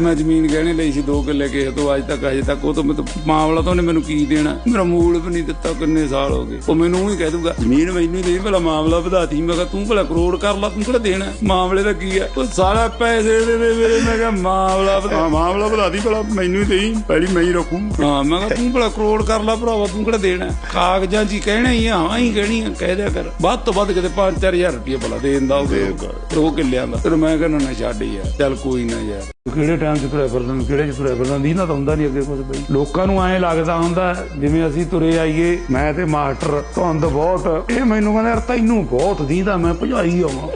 ਮੈਂ ਜ਼ਮੀਨ ਗਹਿਣੇ ਲਈ ਸੀ 2 ਕਿੱਲੇ ਕਿਸੇ ਤੋਂ ਅੱਜ ਤੱਕ ਅਜੇ ਤੱਕ। ਉਹ ਤੋਂ ਮੈਨੂੰ ਮਾਮਲਾ ਤਾਂ ਉਹਨੇ ਮੈਨੂੰ ਕੀ ਦੇਣਾ? ਮੇਰਾ ਮੂਲ ਵੀ ਨਹੀਂ ਦਿੱਤਾ ਕਿੰਨੇ ਸਾਲ ਹੋ ਗਏ। ਉਹ ਮੈਨੂੰ ਹੀ ਕਹਿ ਦੂਗਾ ਜ਼ਮੀਨ ਮੈਨੂੰ ਦੇ ਭਲਾ ਮਾਮਲਾ ਵਧਾਤੀ। ਮੈਂ ਕਿਹਾ ਤੂੰ ਭਲਾ ਕਰੋੜ ਕਰ ਲਾ ਤੂੰ ਕਿਹੜਾ ਦੇਣਾ? ਮਾਮਲੇ ਦਾ ਕੀ ਹੈ ਉਹ ਸਾਰਾ ਪੈਸੇ ਦੇ ਦੇ ਮੇਰੇ ਮੈਂ ਕਿਹਾ ਮਾਮਲਾ ਵਧਾ ਮਾਮਲਾ ਵਧਾਤੀ ਭਲਾ ਮੈਨੂੰ ਹੀ ਦੇਈ ਪਹਿਲੀ ਮੈਂ ਹੀ ਰੱਖੂ। ਹਾਂ ਮੈਂ ਕਿਹਾ ਤੂੰ ਭਲਾ ਕਰੋੜ ਕਰ ਲਾ ਭਰਾਵਾ ਤੂੰ ਕਿਹੜਾ ਦੇਣਾ? ਕਾਗਜ਼ਾਂ 'ਚ ਹੀ ਕਹਿਣਾ ਹੀ ਆ ਹਾਂ ਹੀ ਕਹਿਣੀ ਆ ਕਹਿ ਦਿਆ ਕਰ। ਵੱਧ ਤੋਂ ਵੱਧ ਕਿਤੇ 5-4000 ਰੁਪਏ ਭਲਾ ਦੇ ਦਿੰਦਾ ਉਹ ਦੋ ਕਿੱਲਿਆਂ ਦਾ। ਫਿਰ ਮੈਂ ਕਹਿੰਦਾ ਨਾ ਛੱਡ ਯਾਰ ਚੱਲ ਕੋਈ ਨਾ ਯਾਰ। ਕਿਹੜੇ ਟਾਈਮ 'ਚ ਤੁਰਿਆ ਫਿਰਦਾ ਕਿਹੜੇ 'ਚ ਤੁਰਿਆ ਫਿਰਦਾ ਦੀ ਨਾ ਤਾਂ ਹੁੰਦਾ ਨਹੀਂ ਅੱਗੇ ਕੁਝ ਬਈ। ਲੋਕਾਂ ਨੂੰ ਐਂ ਲੱਗਦਾ ਹੁੰਦਾ, ਜਿਵੇਂ ਅਸੀਂ ਤੁਰੇ ਆਈਏ, ਮੈਂ ਤੇ ਮਾਸਟਰ, ਧੁੰਦ ਬਹੁਤ, ਇਹ ਮੈਨੂੰ ਕਹਿੰਦਾ ਯਾਰ ਤੈਨੂੰ ਬਹੁਤ ਦੀਦਾ, ਮੈਂ ਭਜਾਈ ਆਵਾਂ।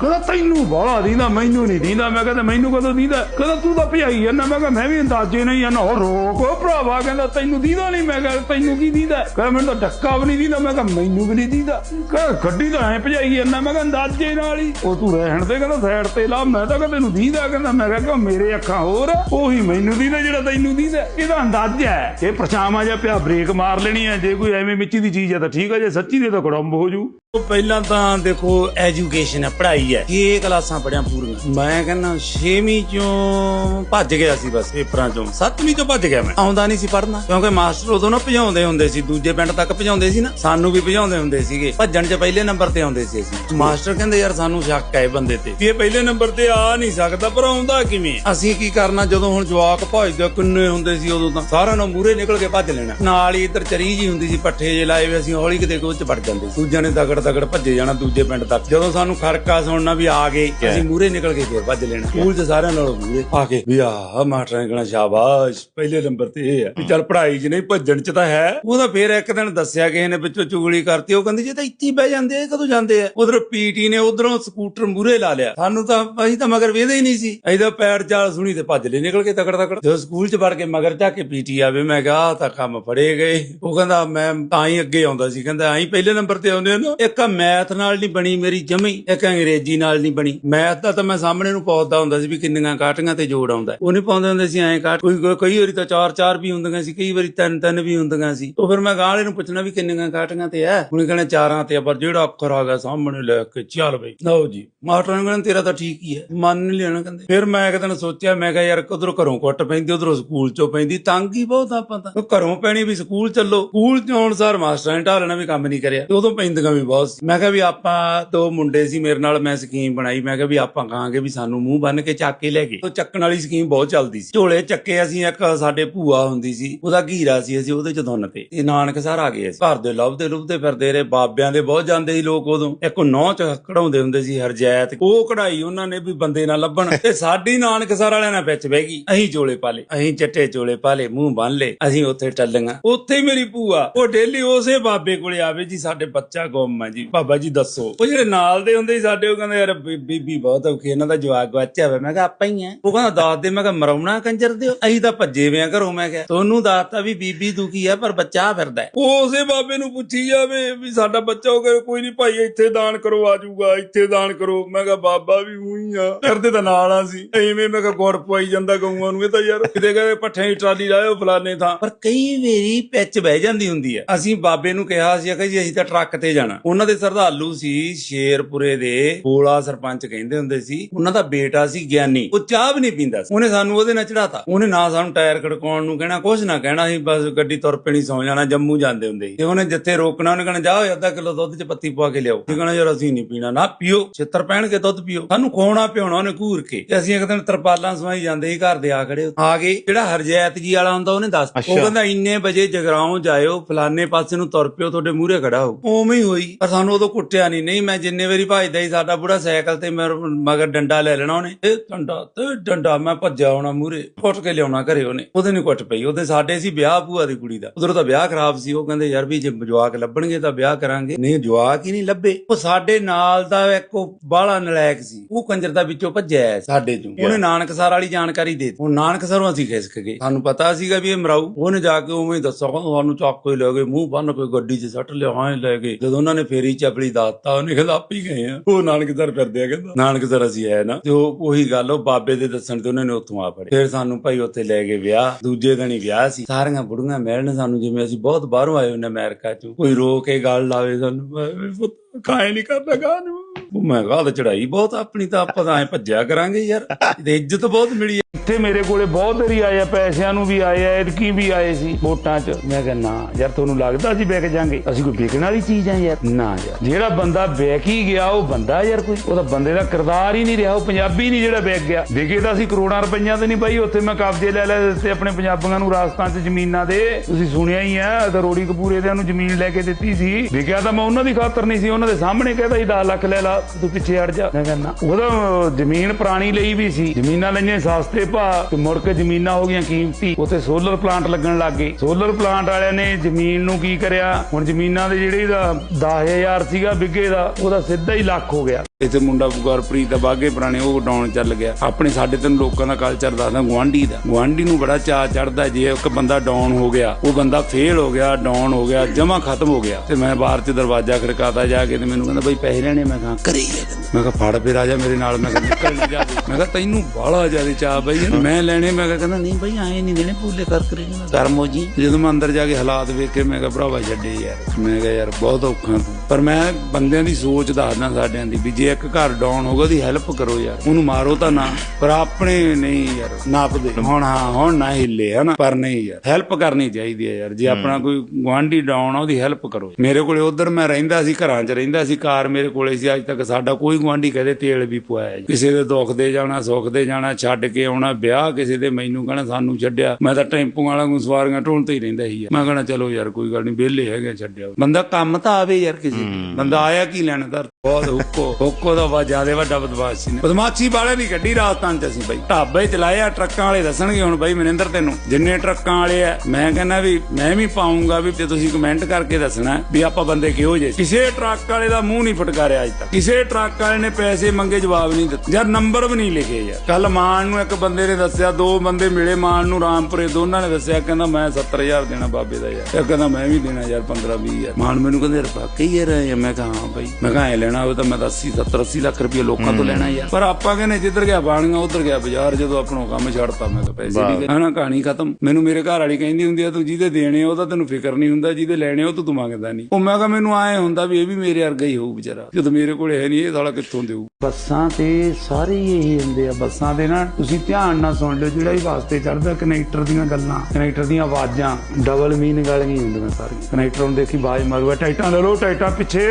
ਕਹਿੰਦਾ ਤੈਨੂੰ ਬਾਹਲਾ ਦੀਦਾ ਮੈਨੂੰ ਨਹੀਂ ਦੀਦਾ ਮੈਂ ਕਹਿੰਦਾ ਮੈਨੂੰ ਕਦੋਂ ਦੀਦਾ ਕਹਿੰਦਾ ਤੂੰ ਤਾਂ ਭਜਾਈ ਜਾਂਦਾ ਮੈਂ ਕਹਿੰਦਾ ਮੈਂ ਵੀ ਅੰਦਾਜ਼ੇ ਨਹੀਂ ਜਾਂਦਾ ਉਹ ਰੋਕੋ ਭਰਾਵਾ ਕਹਿੰਦਾ ਤੈਨੂੰ ਦੀਦਾ ਨਹੀਂ ਮੈਂ ਕਹਿੰਦਾ ਤੈਨੂੰ ਕੀ ਦੀਦਾ ਕਹਿੰਦਾ ਮੈਨੂੰ ਤਾਂ ਡੱਕਾ ਵੀ ਨਹੀਂ ਦੀਦਾ ਮੈਂ ਕਹਿੰਦਾ ਮੈਨੂੰ ਵੀ ਨਹੀਂ ਦੀਦਾ ਕਹਿੰਦਾ ਗੱਡੀ ਤਾਂ ਐ ਭਜਾਈ ਜਾਂਦਾ ਮੈਂ ਕਹਿੰਦਾ ਅੰਦਾਜ਼ੇ ਨਾਲ ਹੀ ਉਹ ਤੂੰ ਰਹਿਣ ਦੇ ਕਹਿੰਦਾ ਸਾਈਡ ਤੇ ਲਾ ਮੈਂ ਤਾਂ ਕਹਿੰਦਾ ਤੈਨੂੰ ਦੀਦਾ ਕਹਿੰਦਾ ਮੈਂ ਕਹਿੰਦਾ ਮੇਰੇ ਅੱਖਾਂ ਹੋਰ ਉਹੀ ਮੈਨੂੰ ਦੀਦਾ ਜਿਹੜਾ ਤੈਨੂੰ ਦੀਦਾ ਇਹਦਾ ਅੰਦਾਜ਼ਾ ਹੈ ਇਹ ਪਰਛਾਵਾਂ ਜਿਹਾ ਪਿਆ ਬ੍ਰੇਕ ਮਾਰ ਲੈਣੀ ਹੈ ਜੇ ਕੋਈ ਐਵੇਂ ਮਿੱਚੀ ਦੀ ਚੀਜ਼ ਹੈ ਤਾਂ ਠੀਕ ਹੈ ਜੇ ਸੱਚੀ ਦੇ ਤਾਂ ਕੜੰਬ ਹੋ ਜੂ ਪਹਿਲਾਂ ਤਾਂ ਦੇਖੋ ਐਜੂਕੇਸ਼ਨ ਹੈ, ਪੜ੍ਹਾਈ ਹੈ। ਇਹ ਕਲਾਸਾਂ ਪੜਿਆ ਪੂਰੀਆਂ, ਮੈਂ ਕਹਿੰਦਾ 6ਵੀਂ ਚੋਂ ਭੱਜ ਗਿਆ ਸੀ ਬਸ, ਪੇਪਰਾਂ ਚੋਂ। 7ਵੀਂ ਚੋਂ ਭੱਜ ਗਿਆ ਮੈਂ। ਆਉਂਦਾ ਨਹੀਂ ਸੀ ਪੜਨਾ ਕਿਉਂਕਿ ਮਾਸਟਰ ਉਦੋਂ ਨਾ ਭਜਾਉਂਦੇ ਹੁੰਦੇ ਸੀ, ਦੂਜੇ ਪਿੰਡ ਤੱਕ ਭਜਾਉਂਦੇ ਸੀ ਨਾ। ਸਾਨੂੰ ਵੀ ਭਜਾਉਂਦੇ ਹੁੰਦੇ ਸੀਗੇ। ਭੱਜਣ 'ਚ ਪਹਿਲੇ ਨੰਬਰ ਤੇ ਆਉਂਦੇ ਸੀ ਅਸੀਂ। ਮਾਸਟਰ ਕਹਿੰਦੇ, ਯਾਰ, ਸਾਨੂੰ ਸ਼ੱਕ ਹੈ ਬੰਦੇ ਤੇ। ਵੀ ਇਹ ਪਹਿਲੇ ਨੰਬਰ ਤੇ ਆ ਨਹੀਂ ਸਕਦਾ, ਪਰ ਆਉਂਦਾ ਕਿਵੇਂ ਅਸੀਂ ਕੀ ਕਰਨਾ, ਜਦੋਂ ਹੁਣ ਜਵਾਕ ਭੱਜਦੇ ਕਿੰਨੇ ਹੁੰਦੇ ਸੀ ਉਦੋਂ ਤਾਂ। ਸਾਰਿਆਂ ਨੂੰ ਮੂਰੇ ਨਿਕਲ ਕੇ ਭੱਜ ਲੈਣਾ। ਨਾਲ ਹੀ ਇੱਧਰ ਚਰੀ ਜੀ ਹੁੰਦੀ ਸੀ, ਪੱਠੇ ਜੇ ਲਾਏ ਵੀ ਅਸੀਂ, ਹੌਲੀ ਕਿਤੇ ਕੋਚ ਵੜ ਜਾਂਦੇ ਸੀ। ਦੂਜਿਆਂ ਨੇ ਤਗੜ ਤਗੜ ਭੱਜੇ ਜਾਣਾ ਦੂਜੇ ਪਿੰਡ ਤੱਕ। ਜਦੋਂ ਸਾਨੂੰ ਖੜਕਾ ਸੁਣਨਾ ਵੀ ਆ ਗਏ ਅਸੀਂ ਮੂਰੇ ਨਿਕਲ ਕੇ ਫੇਰ ਭੱਜ ਲੈਣਾ। ਸਕੂਲ 'ਚ ਸਾਰਿਆਂ ਨਾਲੋਂ ਮੂਰੇ ਆ ਕੇ ਵੀ ਆ ਮਾਸਟਰਾਂ ਨੇ ਕਹਣਾ ਸ਼ਾਬਾਸ਼ ਪਹਿਲੇ ਨੰਬਰ ਤੇ ਇਹ ਆ। ਵੀ ਚੱਲ ਪੜ੍ਹਾਈ 'ਚ ਨਹੀਂ ਭੱਜਣ 'ਚ ਤਾਂ ਹੈ। ਉਹਦਾ ਫੇਰ ਇੱਕ ਦਿਨ ਦੱਸਿਆ ਕਿਸੇ ਨੇ ਵਿੱਚੋਂ ਚੁਗਲੀ ਕਰਤੀ। ਉਹ ਕਹਿੰਦੀ ਜੇ ਤਾਂ ਇੱਥੇ ਬਹਿ ਜਾਂਦੇ ਆ ਇਹ ਕਦੋਂ ਜਾਂਦੇ ਆ? ਉਧਰ ਪੀਟੀ ਨੇ ਉਧਰੋਂ ਸਕੂਟਰ ਮੂਰੇ ਲਾ ਲਿਆ। ਸਾਨੂੰ ਤਾਂ ਅਸੀਂ ਤਾਂ ਮਗਰ ਵੇਦੇ ਹੀ ਨਹੀਂ ਸੀ। ਅਸੀਂ ਤਾਂ ਪੈਰ ਚਾਲ ਸੁਣੀ ਤੇ ਭੱਜ ਲੈ ਨਿਕਲ ਕੇ ਤਕੜ ਤਕੜ। ਜਦੋਂ ਸਕੂਲ 'ਚ ਵੜ ਕੇ ਮਗਰ ਜਾ ਕੇ ਪੀਟੀ ਆਵੇ ਮੈਂ ਕਿਹਾ ਆਹ ਤਾਂ ਕੰਮ ਫੜੇ ਗਏ। ਉਹ ਕਹਿੰਦਾ ਮੈਂ ਤਾਂ ਹੀ ਅੱਗੇ ਆਉਂਦਾ ਸੀ। ਕਹਿੰਦਾ ਆਈ ਪਹਿਲੇ ਨੰਬਰ ਤੇ ਆਉਂਦੇ ਨਾ ਇੱਕ ਮੈਥ ਨਾਲ ਨਹੀਂ ਬਣੀ ਮੇਰੀ ਜਮੀ ਇੱਕ ਅੰਗਰੇਜ਼ੀ ਨਾਲ ਨਹੀਂ ਬਣੀ। ਮੈਥ ਦਾ ਤਾਂ ਮੈਂ ਸਾਹਮਣੇ ਨੂੰ ਪਾਉਂਦਾ ਹੁੰਦਾ ਸੀ ਵੀ ਕਿੰਨੀਆਂ ਕਾਟੀਆਂ ਤੇ ਜੋੜ ਆਉਂਦਾ। ਉਹ ਨਹੀਂ ਪਾਉਂਦੇ ਹੁੰਦੇ ਸੀ ਐਂ ਕਾਟ ਕੋਈ ਕਈ ਵਾਰੀ ਤਾਂ ਚਾਰ ਚਾਰ ਵੀ ਹੁੰਦੀਆਂ ਸੀ ਕਈ ਵਾਰੀ ਤਿੰਨ ਤਿੰਨ ਵੀ ਹੁੰਦੀਆਂ ਸੀ। ਉਹ ਫਿਰ ਮੈਂ ਗਾਲੇ ਨੂੰ ਪੁੱਛਣਾ ਵੀ ਕਿੰਨੀਆਂ ਕਾਟੀਆਂ ਤੇ ਐ? ਉਹਨੇ ਕਹਿਣਾ ਚਾਰਾਂ ਤੇ ਆ, ਪਰ ਜਿਹੜਾ ਅੱਖਰ ਆ ਗਿਆ ਸਾਹਮਣੇ ਲੈ ਕੇ ਚੱਲ ਬਈ। ਲਓ ਜੀ ਮਾਸਟਰ ਨੇ ਕਹਿਣਾ ਤੇਰਾ ਤਾਂ ਠੀਕ ਹੀ ਹੈ ਮੰਨ ਨਹੀਂ ਲੈਣਾ ਕਹਿੰਦੇ। ਫਿਰ ਮੈਂ ਇੱਕ ਦਿਨ ਸੋਚਿਆ ਮੈਂ ਕਿਹਾ ਯਾਰ ਉਧਰੋਂ ਘਰੋਂ ਕੁੱਟ ਪੈਂਦੀ ਉਧਰੋਂ ਸਕੂਲ ਚੋਂ ਪੈਂਦੀ ਤੰਗ ਹੀ ਬਹੁਤ ਆਪਾਂ ਤਾਂ। ਘਰੋਂ ਪੈਣੀ ਵੀ ਸਕੂਲ ਚੱਲੋ ਸਕੂਲ ਚ ਆਉਣ ਸਾਰ ਮਾਸਟਰਾਂ ਨੇ ਢਾਲਣਾ ਵੀ ਕੰਮ ਨਹੀਂ ਕਰਿਆ ਤੇ ਉਦੋਂ ਪੈਂਦੀਆਂ ਵੀ ਬਹੁਤ ਮੈਂ ਕਿਹਾ ਵੀ ਆਪਾਂ ਦੋ ਮੁੰਡੇ ਸੀ, ਮੇਰੇ ਨਾਲ ਮੈਂ ਸਕੀਮ ਬਣਾਈ। ਮੈਂ ਕਿਹਾ ਵੀ ਆਪਾਂ ਕਹਾਂਗੇ ਵੀ ਸਾਨੂੰ ਮੂੰਹ ਬੰਨ ਕੇ ਚੱਕ ਕੇ ਲੈ ਗਏ। ਉਹ ਚੱਕਣ ਵਾਲੀ ਸਕੀਮ ਬਹੁਤ ਚੱਲਦੀ ਸੀ। ਝੋਲੇ ਚੱਕੇ ਅਸੀਂ, ਇੱਕ ਸਾਡੇ ਭੂਆ ਹੁੰਦੀ ਸੀ, ਉਹਦਾ ਘੀਰਾ ਸੀ ਅਸੀਂ ਉਹਦੇ ਚ ਧੁੰਨ ਤੇ। ਇਹ ਨਾਨਕ ਸਰ ਆ ਗਏ ਅਸੀਂ। ਘਰ ਦੇ ਲੱਭਦੇ ਲੁਭਦੇ ਫਿਰਦੇ ਰਹੇ। ਬਾਬਿਆਂ ਦੇ ਬਹੁਤ ਜਾਂਦੇ ਸੀ ਲੋਕ ਉਦੋਂ। ਇੱਕ ਨੌ ਚ ਕਢਾਉਂਦੇ ਹੁੰਦੇ ਸੀ ਹਰਜੈਤ। ਉਹ ਕਢਾਈ ਉਹਨਾਂ ਨੇ ਵੀ ਬੰਦੇ ਨਾ ਲੱਭਣ। ਤੇ ਸਾਡੀ ਨਾਨਕ ਸਰ ਵਾਲਿਆਂ ਨਾਲ ਵਿੱਚ ਬਹਿ ਗਈ। ਅਸੀਂ ਚੋਲੇ ਪਾਲੇ ਅਸੀਂ ਚਿੱਟੇ ਚੋਲੇ ਪਾਲੇ ਮੂੰਹ ਬੰਨ ਲਏ। ਅਸੀਂ ਉੱਥੇ ਟੱਲੀਆਂ। ਉੱਥੇ ਮੇਰੀ ਭੂਆ, ਉਹ ਡੇਲੀ ਉਸੇ ਬਾਬੇ ਕੋਲੇ ਆਵੇ ਜੀ, ਸਾਡੇ ਬੱਚਾ ਗੁੰਮ ਆ ਜੀ। ਬਾਬਾ ਜੀ ਦੱਸੋ। ਉਹ ਜਿਹੜੇ ਨਾਲ ਦੇ ਹੁੰਦੇ ਸੀ ਸਾਡੇ ਉਹ ਕਹਿੰਦੇ ਯਾਰ ਬੀ- ਬੀਬੀ ਬਹੁਤ ਔਖੀ ਇਹਨਾਂ ਦਾ ਜਵਾਕ ਗਵਾਚਿਆ ਹੋਇਆ ਮੈਂ ਕਿਹਾ ਆਪਾਂ ਹੀ ਆ। ਉਹ ਕਹਿੰਦਾ ਦੱਸ ਦੇ। ਮੈਂ ਕਿਹਾ ਮਰਾਉਣਾ ਕੰਜਰ ਦਿਓ ਅਸੀਂ ਤਾਂ ਭੱਜੇ ਵੇ ਆ ਘਰੋਂ। ਮੈਂ ਕਿਹਾ ਤੁਹਾਨੂੰ ਦੱਸਤਾ ਵੀ ਬੀਬੀ ਦੁਖੀ ਆ ਪਰ ਬੱਚਾ ਫਿਰਦਾ ਹੈ। ਉਹ ਉਸੇ ਬਾਬੇ ਨੂੰ ਪੁੱਛੀ ਜਾਵੇ ਵੀ ਸਾਡਾ ਬੱਚਾ ਹੋ ਗਿਆ ਕੋਈ ਨਹੀਂ ਭਾਈ ਇੱਥੇ ਦਾਨ ਕਰੋ ਆ ਜਾਊਗਾ ਇੱਥੇ ਦਾਨ ਕਰੋ। ਮੈਂ ਕਿਹਾ ਬਾਬਾ ਵੀ ਉਹੀ ਆ। ਕਰਦੇ ਤਾਂ ਨਾਲ ਆ ਸੀ। ਐਵੇਂ ਮੈਂ ਕਿਹਾ ਗੁੜ ਪਵਾਈ ਜਾਂਦਾ ਗਊਆਂ ਨੂੰ। ਇਹ ਤਾਂ ਯਾਰ ਕਿਤੇ ਕਹੇ ਪੱਠਿਆਂ ਦੀ ਟਰਾਲੀ ਲਾਇਓ ਫਲਾਣੇ ਥਾਂ। ਪਰ ਕਈ ਵੇਰੀ ਪਿੱਚ ਬਹਿ ਜਾਂਦੀ ਹੁੰਦੀ ਆ। ਅਸੀਂ ਬਾਬੇ ਨੂੰ ਕਿਹਾ ਸੀ ਕਿ ਜੀ ਅਸੀਂ ਤਾਂ ਟਰੱਕ ਤੇ ਜਾਣਾ। ਉਹਨਾਂ ਦੇ ਸਰਦਾਲੂ ਸੀ ਸ਼ੇਰਪੁਰੇ ਦੇ ਬੋਲਾ ਸਰਪੰਚ ਕਹਿੰਦੇ ਹੁੰਦੇ ਸੀ। ਉਹਨਾਂ ਦਾ ਬੇਟਾ ਸੀ ਗਿਆਨੀ। ਉਹ ਚਾਹ ਵੀ ਨਹੀਂ ਪੀਂਦਾ ਸੀ। ਉਹਨੇ ਸਾਨੂੰ ਉਹਦੇ ਨਾਲ ਚੜਾਤਾ ਉਹਨੇ ਨਾ ਸਾਨੂੰ ਟਾਇਰ ਖੜਕਾਉਣ ਨੂੰ ਕਹਿਣਾ ਕੁਛ ਨਾ ਕਹਿਣਾ ਸੀ ਬਸ ਗੱਡੀ ਤੁਰ ਪੈਣੀ ਸੌ ਜਾਣਾ ਜੰਮੂ ਜਾਂਦੇ ਹੁੰਦੇ ਸੀ। ਤੇ ਉਹਨੇ ਜਿੱਥੇ ਰੋਕਣਾ ਉਹਨੇ ਕਹਿਣਾ ਜਾਓ ਅੱਧਾ ਕਿਲੋ ਦੁੱਧ ਚ ਪੱਤੀ ਪਵਾ ਕੇ ਲਿਆਓ। ਕਹਿਣਾ ਯਾਰ ਅਸੀਂ ਨਹੀਂ ਪੀਣਾ। ਨਾ ਪੀਓ ਛਿੱਤਰ ਪਹਿਣ ਦੁੱਧ ਪੀਓ। ਸਾਨੂੰ ਖੋਣਾ ਪਿਉਣਾ ਉਹਨੇ ਘੂਰ ਕੇ। ਤੇ ਅਸੀਂ ਇੱਕ ਦਿਨ ਤਰਪਾਲਾਂ ਸਵਾਈ ਜਾਂਦੇ ਸੀ ਘਰ ਦੇ ਆ ਖੜੇ। ਆ ਗਏ। ਜਿਹੜਾ ਹਰਜੈਤ ਜੀ ਵਾਲਾ ਹੁੰਦਾ ਉਹਨੇ ਦੱਸ ਉਹ ਕਹਿੰਦਾ ਇੰਨੇ ਵਜੇ ਜਗਰਾਉਂ ਜਾਇਓ ਫਲਾਣੇ ਪਾਸੇ ਨੂੰ ਤੁਰ ਪਿਓ ਤੁਹਾਡੇ ਮੂਹਰੇ ਖੜਾ ਹੋ। ਉਵੇਂ ਹੀ ਹੋਈ। ਪਰ ਸਾਨੂੰ ਉਦੋਂ ਕੁੱਟਿਆ ਨਹੀਂ ਨਹੀਂ, ਮੈਂ ਜਿੰਨੇ ਵਾਰੀ ਭਜਦਾ ਸੀ ਸਾਡਾ ਬੁੜਾ ਸਾਈਕਲ ਤੇ ਮੇਰੇ ਮਗਰ ਡੰਡਾ ਲੈ ਲੈਣਾ ਉਹਨੇ। ਇਹ ਡੰਡਾ ਤੇ ਡੰਡਾ ਮੈਂ ਭੱਜਿਆ ਆਉਣਾ ਮੂਹਰੇ ਕੁੱਟ ਕੇ ਲਿਆਉਣਾ ਘਰੇ ਉਹਨੇ। ਉਹਦੇ ਨਹੀਂ ਕੁੱਟ ਪਈ। ਉਹਦੇ ਸਾਡੇ ਸੀ ਵਿਆਹ ਭੂਆ ਦੀ ਕੁੜੀ ਦਾ। ਉਧਰ ਤਾਂ ਵਿਆਹ ਖਰਾਬ ਸੀ। ਉਹ ਕਹਿੰਦੇ, ਯਾਰ ਵੀ ਜੇ ਜਵਾਕ ਲੱਭਣਗੇ ਤਾਂ ਵਿਆਹ ਕਰਾਂਗੇ। ਨਹੀਂ, ਜਵਾਕ ਹੀ ਨਹੀਂ ਲੱਭੇ। ਉਹ ਸਾਡੇ ਨਾਲ ਦਾ ਇੱਕ ਉਹ ਬਾਹਲਾ ਨਲਾਇਕ ਸੀ। ਉਹ ਕੰਜਰ ਦਾ ਵਿੱਚੋਂ ਭੱਜਿਆ ਸਾਡੇ ਚੋਂ। ਉਹਨੇ ਨਾਨਕਸਰ ਵਾਲੀ ਜਾਣਕਾਰੀ ਦੇ ਦਿੱਤੀ। ਉਹ ਨਾਨਕਸਰੋਂ ਅਸੀਂ ਖਿਸਕ ਗਏ। ਸਾਨੂੰ ਪਤਾ ਸੀਗਾ ਵੀ ਇਹ ਮਰਾਊ। ਉਹਨੇ ਜਾ ਕੇ ਉਵੇਂ ਹੀ ਦੱਸਿਆ। ਕਹਿੰਦਾ ਸਾਨੂੰ ਚੱਕ ਕੇ ਲੈ ਗਏ। ਮੂੰਹ ਬੰਨ ਕੋਈ ਗੱਡੀ 'ਚ ਸੱਟ ਲਿਆ। ਹਾਂ ਲੈ ਗਏ। ਜਦੋਂ ਉਹਨਾਂ ਨੇ ਫੇਰੀ ਚਪਲੀ ਦਾਤਾ, ਉਹਨੇ ਕਹਿੰਦਾ ਹੀ ਗਏ ਆ। ਉਹ ਨਾਨਕਸਰ ਫਿਰਦੇ ਆ, ਕਹਿੰਦਾ। ਨਾਨਕਸਰ ਅਸੀਂ ਆਏ ਨਾ। ਤੇ ਉਹ ਉਹੀ ਗੱਲ, ਉਹ ਬਾਬੇ ਦੇ ਦੱਸਣ ਤੇ ਉਹਨਾਂ ਨੇ ਉੱਥੋਂ ਆ ਫੜੇ। ਫਿਰ ਸਾਨੂੰ ਭਾਈ ਉੱਥੇ ਲੈ ਗਏ ਵਿਆਹ। ਦੂਜੇ ਦਿਨ ਹੀ ਵਿਆਹ ਸੀ। ਸਾਰੀਆਂ ਬੁੜੀਆਂ ਮਿਲਣ ਸਾਨੂੰ, ਜਿਵੇਂ ਅਸੀਂ ਬਹੁਤ ਬਾਹਰੋਂ ਆਏ ਹੁੰਨੇ ਅਮਰੀਕਾ ਚੋਂ। ਕੋਈ ਰੋ ਕੇ ਗੱਲ ਲਾਵੇ ਸਾਨੂੰ ਪੁੱਤ ਕਾਇ ਨਹੀਂ ਕਰਦਾ ਗਾ ਨੂੰ। ਮੈਂ ਕਿਹਾ ਚੜਾਈ ਬਹੁਤ ਆਪਣੀ ਤਾਂ ਆਪਾਂ ਤਾਂ ਐ ਭੱਜਿਆ ਕਰਾਂਗੇ ਯਾਰ। ਤੇ ਇੱਜ਼ਤ ਬਹੁਤ ਮਿਲੀ ਹੈ। ਇੱਥੇ ਮੇਰੇ ਕੋਲੇ ਬਹੁਤ ਵਾਰੀ ਆਏ ਆ, ਪੈਸਿਆਂ ਨੂੰ ਵੀ ਆਏ ਐਤਕੀ ਵੀ ਆਏ ਸੀ। ਵੋਟਾਂ 'ਚ ਮੈਂ ਕਿਹਾ, ਨਾ ਯਾਰ, ਤੁਹਾਨੂੰ ਲੱਗਦਾ ਅਸੀਂ ਵਿਕ ਜਾਾਂਗੇ? ਅਸੀਂ ਕੋਈ ਵਿਕਣ ਵਾਲੀ ਚੀਜ਼ ਆ ਯਾਰ? ਨਾ ਯਾਰ, ਜਿਹੜਾ ਬੰਦਾ ਵਿਕ ਹੀ ਗਿਆ, ਉਹ ਬੰਦਾ ਯਾਰ ਕੋਈ। ਉਹਦਾ ਬੰਦੇ ਦਾ ਕਿਰਦਾਰ ਹੀ ਨਹੀਂ ਰਿਹਾ, ਉਹ ਪੰਜਾਬੀ ਨਹੀਂ ਜਿਹੜਾ ਵਿਕ ਗਿਆ। ਵਿਕੇ ਤਾਂ ਅਸੀਂ ਕਰੋੜਾਂ ਰੁਪਈਆਂ ਤੇ ਨਹੀਂ ਬਾਈ, ਉੱਥੇ ਮੈਂ ਕਬਜ਼ੇ ਲੈ ਲੈ ਦਿੱਤੇ ਆਪਣੇ ਪੰਜਾਬੀਆਂ ਨੂੰ ਰਾਜਸਥਾਨ 'ਚ ਜ਼ਮੀਨਾਂ ਦੇ। ਤੁਸੀਂ ਸੁਣਿਆ ਹੀ ਆ ਤਾਂ ਰੋੜੀ ਕਪੂਰੇ ਦੇ ਨੂੰ ਜ਼ਮੀਨ ਲੈ ਕੇ ਦਿੱਤੀ ਸੀ। ਵਿਕਿਆ ਤਾਂ ਮੈਂ ਉਹਨਾਂ ਦੀ ਖਾਤਰ ਨਹੀਂ ਸੀ, ਉਹਨਾਂ ਦੇ ਸਾਹਮਣੇ ਕਹਿੰਦਾ ਸੀ 10 ਲੱਖ ਲੈ ਲਾ, ਤੂੰ ਪਿੱਛੇ ਹਟ ਜਾ। ਮੈਂ ਕਹਿੰਦਾ ਉਹਦਾ ਜ਼ਮੀਨ ਪੁਰਾਣੀ ਲਈ ਵੀ ਸੀ। ਜ਼ਮੀਨਾਂ ਲਈਆਂ ਸਸਤੇ ਭਾਅ ਤੇ ਮੁੜ ਕੇ ਜ਼ਮੀਨਾਂ ਹੋ ਗਈਆਂ ਕੀਮਤੀ। ਉੱਥੇ ਸੋਲਰ ਪਲਾਂਟ ਲੱਗਣ ਲੱਗ ਗਏ। ਸੋਲਰ ਪਲਾਂਟ ਵਾਲਿਆਂ ਨੇ ਜ਼ਮੀਨ ਨੂੰ ਕੀ ਕਰਿਆ? ਹੁਣ ਜ਼ਮੀਨਾਂ ਦੇ ਜਿਹੜੇ ਦਾ 10000 ਸੀਗਾ ਬਿੱਗੇ ਦਾ, ਉਹਦਾ ਸਿੱਧਾ ਹੀ ਲੱਖ ਹੋ ਗਿਆ। ਇੱਥੇ ਮੁੰਡਾ ਗੁਰਪ੍ਰੀਤ ਦਾ ਬਾਗੇ ਪੁਰਾਣੇ ਉਹ ਡਾਉਣ ਚੱਲ ਗਿਆ। ਆਪਣੇ ਸਾਡੇ ਤਿੰਨ ਲੋਕਾਂ ਦਾ ਕਲਚਰ ਦੱਸਦਾ ਗਵਾਂਢੀ ਦਾ। ਗਵਾਂਢੀ ਨੂੰ ਬੜਾ ਚਾਅ ਚੜਦਾ ਜੇ ਇੱਕ ਬੰਦਾ ਡਾਊਨ ਹੋ ਗਿਆ, ਉਹ ਬੰਦਾ ਫੇਲ ਹੋ ਗਿਆ ਡਾਊਨ ਹੋ ਗਿਆ, ਜਮਾ ਖਤਮ ਹੋ ਗਿਆ। ਤੇ ਮੈਂ ਬਾਹਰ 'ਚ ਦਰਵਾਜ਼ਾ ਖੜਕਾਤਾ ਜਾ ਕੇ ਤੇ ਮੈਨੂੰ ਕਹਿੰਦਾ, ਬਈ ਪੈਸੇ ਲੈਣੇ ਮੈਂ ਕਹਾਂ, ਘਰੇ ਮੈਂ ਕਿਹਾ, ਫੜ ਫਿਰ ਆ ਜਾ ਮੇਰੇ ਨਾਲ। ਮੈਂ ਕਿਹਾ, ਨਿਕਲ ਨਹੀਂ ਜਾ ਮੈਂ ਕਿਹਾ, ਤੈਨੂੰ ਬਾਹਲਾ ਜ਼ਿਆਦਾ ਚਾਹ ਬਈ ਮੈਂ ਲੈਣੇ, ਮੈਂ ਕਿਹਾ, ਕਹਿੰਦਾ, ਨਹੀਂ ਬਈ, ਆਏ ਨਹੀਂ ਦੇਣੇ ਭੁੱਲੇ ਕਰ ਕਰੇ ਕਰਮੋ ਜੀ। ਜਦੋਂ ਮੈਂ ਅੰਦਰ ਜਾ ਕੇ ਹਾਲਾਤ ਵੇਖ ਕੇ ਮੈਂ ਕਿਹਾ, ਭਰਾਵਾ, ਛੱਡੇ ਯਾਰ। ਮੈਂ ਕਿਹਾ, ਯਾਰ, ਬਹੁਤ ਔਖਾ ਪਰ ਮੈਂ ਬੰਦਿਆਂ ਦੀ ਸੋਚ ਦੱਸਦਾ ਸਾਡਿਆਂ ਦੀ ਵੀ ਜੇ ਇੱਕ ਘਰ ਡਾਊਨ ਹੋਗਾ ਉਹਦੀ ਹੈਲਪ ਕਰੋ ਯਾਰ। ਉਹਨੂੰ ਮਾਰੋ ਤਾਂ ਨਾ ਪਰ ਆਪਣੇ ਨਹੀਂ ਯਾਰ ਨਾਪਦੇ। ਹੁਣ ਹਾਂ ਹੁਣ ਨਾ ਹਿੱਲੇ ਹਨਾ? ਪਰ ਨਹੀਂ ਯਾਰ ਹੈਲਪ ਕਰਨੀ ਚਾਹੀਦੀ ਹੈ ਯਾਰ। ਜੇ ਆਪਣਾ ਕੋਈ ਗੁਆਂਢੀ ਡਾਊਨ ਆ ਉਹਦੀ ਹੈਲਪ ਕਰੋ। ਮੇਰੇ ਕੋਲੇ ਉਧਰ ਮੈਂ ਰਹਿੰਦਾ ਸੀ ਘਰਾਂ 'ਚ ਰਹਿੰਦਾ ਸੀ ਕਾਰ ਮੇਰੇ ਕੋਲੇ ਸੀ ਅੱਜ ਤੱਕ ਸਾਡਾ ਕੋਈ ਗੁਆਂਢੀ ਕਹਦੇ ਤੇਲ ਵੀ ਪਵਾਇਆ ਜੀ। ਕਿਸੇ ਦੇ ਦੁੱਖ ਦੇ ਜਾਣਾ ਸੁੱਖ ਦੇ ਜਾਣਾ ਛੱਡ ਕੇ ਆਉਣਾ ਵਿਆਹ ਕਿਸੇ ਦੇ ਮੈਨੂੰ ਕਹਣਾ ਸਾਨੂੰ ਛੱਡਿਆ। ਮੈਂ ਤਾਂ ਟੈਂਪੂ ਵਾਲਾ ਨੂੰ ਸਵਾਰੀਆਂ ਤੇ ਹੀ ਰਹਿੰਦਾ ਸੀ ਮੈਂ ਕਹਣਾ ਚਲੋ ਯਾਰ ਕੋਈ ਗੱਲ ਨਹੀਂ ਵਿਹਲੇ ਹੈਗੇ ਛੱਡਿਆ ਬੰਦਾ ਕੰਮ ਤਾਂ ਆਵੇ ਯਾਰ ਕਿਸੇ। ਬੰਦਾ ਆਇਆ ਕੀ ਲੈਣ ਦਰ ਬਹੁਤ ਹੁੱਕੋ ਹੁੱਕੋ ਦਾ ਵਾ, ਜਿਆਦੇ ਵੱਡਾ ਬਦਮਾਸ਼ ਸੀ ਨੇ। ਬਦਮਾਸ਼ੀ ਵਾਲੇ ਨਹੀਂ ਕੱਢੀ ਰਾਜਸਥਾਨ ਚ ਅਸੀਂ ਬਾਈ। ਢਾਬੇ ਚਲਾਏ ਆ, ਟਰੱਕਾਂ ਵਾਲੇ ਦੱਸਣਗੇ ਹੁਣ ਬਾਈ ਮਨਿੰਦਰ ਤੈਨੂੰ। ਜਿੰਨੇ ਟਰੱਕਾਂ ਵਾਲੇ ਆ, ਮੈਂ ਕਹਿੰਦਾ ਵੀ, ਮੈਂ ਵੀ ਪਾਉਂਗਾ ਵੀ ਤੇ ਤੁਸੀਂ ਕਮੈਂਟ ਕਰਕੇ ਦੱਸਣਾ ਵੀ ਆਪਾਂ ਬੰਦੇ ਕਿਹੋ ਜਿਹੇ ਕਿਸੇ ਟਰੱਕ ਵਾਲੇ ਦਾ ਮੂੰਹ ਨਹੀਂ ਫਟਕਾਰਿਆ ਅੱਜ ਤੱਕ। ਕਿਸੇ ਟਰੱਕ ਵਾਲੇ ਨੇ ਪੈਸੇ ਮੰਗੇ, ਜਵਾਬ ਨਹੀਂ ਦਿੱਤਾ। ਯਾਰ ਨੰਬਰ ਵੀ ਨਹੀਂ ਲਿਖੇ ਯਾਰ। ਕੱਲ ਮਾਨ ਨੂੰ ਇੱਕ ਬੰਦੇ ਨੇ ਦੱਸਿਆ, ਦੋ ਬੰਦੇ ਮਿਲੇ ਮਾਨ ਨੂੰ ਰਾਮਪੁਰੇ, ਦੋਨਾਂ ਨੇ ਦੱਸਿਆ, ਕਹਿੰਦਾ ਮੈਂ 70000 ਦੇਣਾ ਬਾਬੇ ਦਾ ਯਾਰ। ਇਹ ਕਹਿੰਦਾ ਮੈਂ ਵੀ ਦੇਣਾ ਯਾਰ 15 20 ਯਾਰ ਮਾਨ ਮੈਨੂੰ ਕਹਿੰਦੇ ਯਾਰ ਵਾਕਈ ਯਾਰ ਮੈਂ ਕਹਾ, ਹਾਂ ਬਾਈ। ਮੈਂ ਕਹਾ, ਐ ਲੈਣਾ ਹੋਵੇ ਤਾਂ ਮੈਂ ਤਾਂ 80 70 80 ਲੱਖ ਰੁਪਏ ਲੋਕਾਂ ਤੋਂ ਲੈਣਾ ਯਾਰ। ਪਰ ਆਪਾਂ ਕਹਿੰਦੇ ਜਿੱਧਰ ਗਿਆ ਬਾਣੀਆਂ ਉਧਰ ਗਿਆ ਬਾਜ਼ਾਰ ਜਦੋਂ ਆਪਣਾ ਕੰਮ ਛੱਡਤਾ ਮੈਂ ਤਾਂ ਪੈਸੇ ਨਹੀਂ ਗਏ। ਹਨਾ ਕਹਾਣੀ ਖਤਮ। ਮੈਨੂੰ ਮੇਰੇ ਘਰ ਵਾਲੀ ਕਹਿੰਦੀ ਹੁੰਦੀ ਆ ਤੂੰ ਜਿਹਦੇ ਦੇਣੇ ਆ ਉਹਦਾ ਤੈਨੂੰ ਫਿਕਰ ਨਹੀਂ ਹੁੰਦਾ ਜਿਹਦੇ ਲੈਣੇ ਆ ਉਹ ਤੂੰ ਮੰਗਦਾ ਨਹੀਂ। ਉਹ ਮੈਂ ਕਹਾ ਮੈਨੂੰ ਆਏ ਹੁੰਦਾ ਵੀ ਇਹ ਵੀ ਮੇਰੇ ਵਰਗਾ ਹੀ ਹੋਊ ਵਿਚਾਰਾ। ਜਦੋਂ ਮੇਰੇ ਕੋਲੇ ਹੈ ਨਹੀਂ ਇਹ ਸਾਲਾ ਕਿੱਥੋਂ ਦੇਊ? ਬੱਸਾਂ ਤੇ ਸਾਰੇ ਹੀ ਇਹੀ ਹੁੰਦੇ ਆ। ਬੱਸਾਂ ਦੇ ਨਾ ਤੁਸੀਂ ਧਿਆਨ ਨਾਲ ਸੁਣ ਲਿਓ ਜਿਹੜਾ ਹੀ ਵਾਸਤੇ ਚੜਦਾ ਕਨੈਕਟਰ ਦੀਆਂ ਗੱਲਾਂ ਕਨੈਕਟਰ ਦੀਆਂ ਆਵਾਜ਼ਾਂ ਡਬਲ ਮੀਨਿੰਗ ਵਾਲੀਆਂ ਹੀ ਹੁੰਦੀਆਂ ਸਾਰੀਆਂ। ਕਨੈਕਟਰ ਨੂੰ ਦੇਖੀ ਆਵਾਜ਼ ਮਾਰੂਗਾ ਟਾਈਟਾਂ ਲੈ ਲਓ ਟਾਈਟਾਂ ਪਿੱਛੇ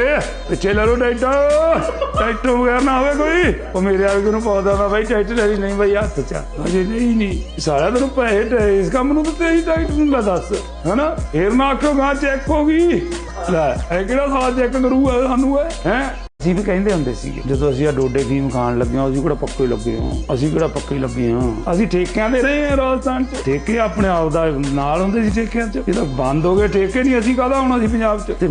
ਪਿੱਛੇ ਲੈ ਲਓ ਟਾਈਟਾਂ। ਟਾਈਟਾਂ ਵਗੈਰਾ ਨਾ ਹੋਵੇ ਕੋਈ। ਉਹ ਮੇਰੇ ਵਰਗੇ ਨੂੰ ਪਾਉਂਦਾ ਨਾ ਬਾਈ ਟਾਈਟ ਲੈ ਨਹੀਂ ਬਾਈ, ਹੱਥ ਚ। ਅਜੇ ਨਹੀਂ ਨਹੀਂ ਸਾਰਾ ਤੈਨੂੰ ਪੈਸੇ ਇਸ ਕੰਮ ਨੂੰ ਤਾਂ ਤੇਰੀ ਟਾਈਟ ਨੂੰ ਲੈ ਦੱਸ। ਹਨਾ? ਫੇਰ ਨਾ ਆਖੋ ਗਾਂ ਚੈੱਕ ਹੋ ਗਈ। ਲੈ, ਇਹ ਕਿਹੜਾ ਸਾਲ ਚੈੱਕ ਕਰੂਗਾ ਸਾਨੂੰ ਇਹ, ਹੈ? ਅਸੀਂ ਵੀ ਕਹਿੰਦੇ ਹੁੰਦੇ ਸੀਗੇ, ਜਦੋਂ ਅਸੀਂ ਆ ਡੋਡੇ ਫੀਮ ਖਾਣ ਲੱਗੇ ਹਾਂ, ਅਸੀਂ ਕਿਹੜਾ ਪੱਕੇ ਲੱਗੇ ਹਾਂ, ਅਸੀਂ ਕਿਹੜਾ ਪੱਕੇ ਲੱਗੇ ਹਾਂ। ਅਸੀਂ ਠੇਕਿਆਂ ਦੇ ਰਹੇ ਹਾਂ ਰਾਜਸਥਾਨ ਚ। ਠੇਕੇ ਆਪਣੇ ਆਪ ਦਾ ਨਾਲ ਹੁੰਦੇ ਸੀ ਠੇਕਿਆਂ ਚ। ਇਹ ਤਾਂ ਬੰਦ ਹੋ ਗਏ, ਠੇਕੇ ਨਹੀਂ, ਅਸੀਂ ਕਾਹਦਾ ਹੋਣਾ ਸੀ ਪੰਜਾਬ ਚ? ਤੇ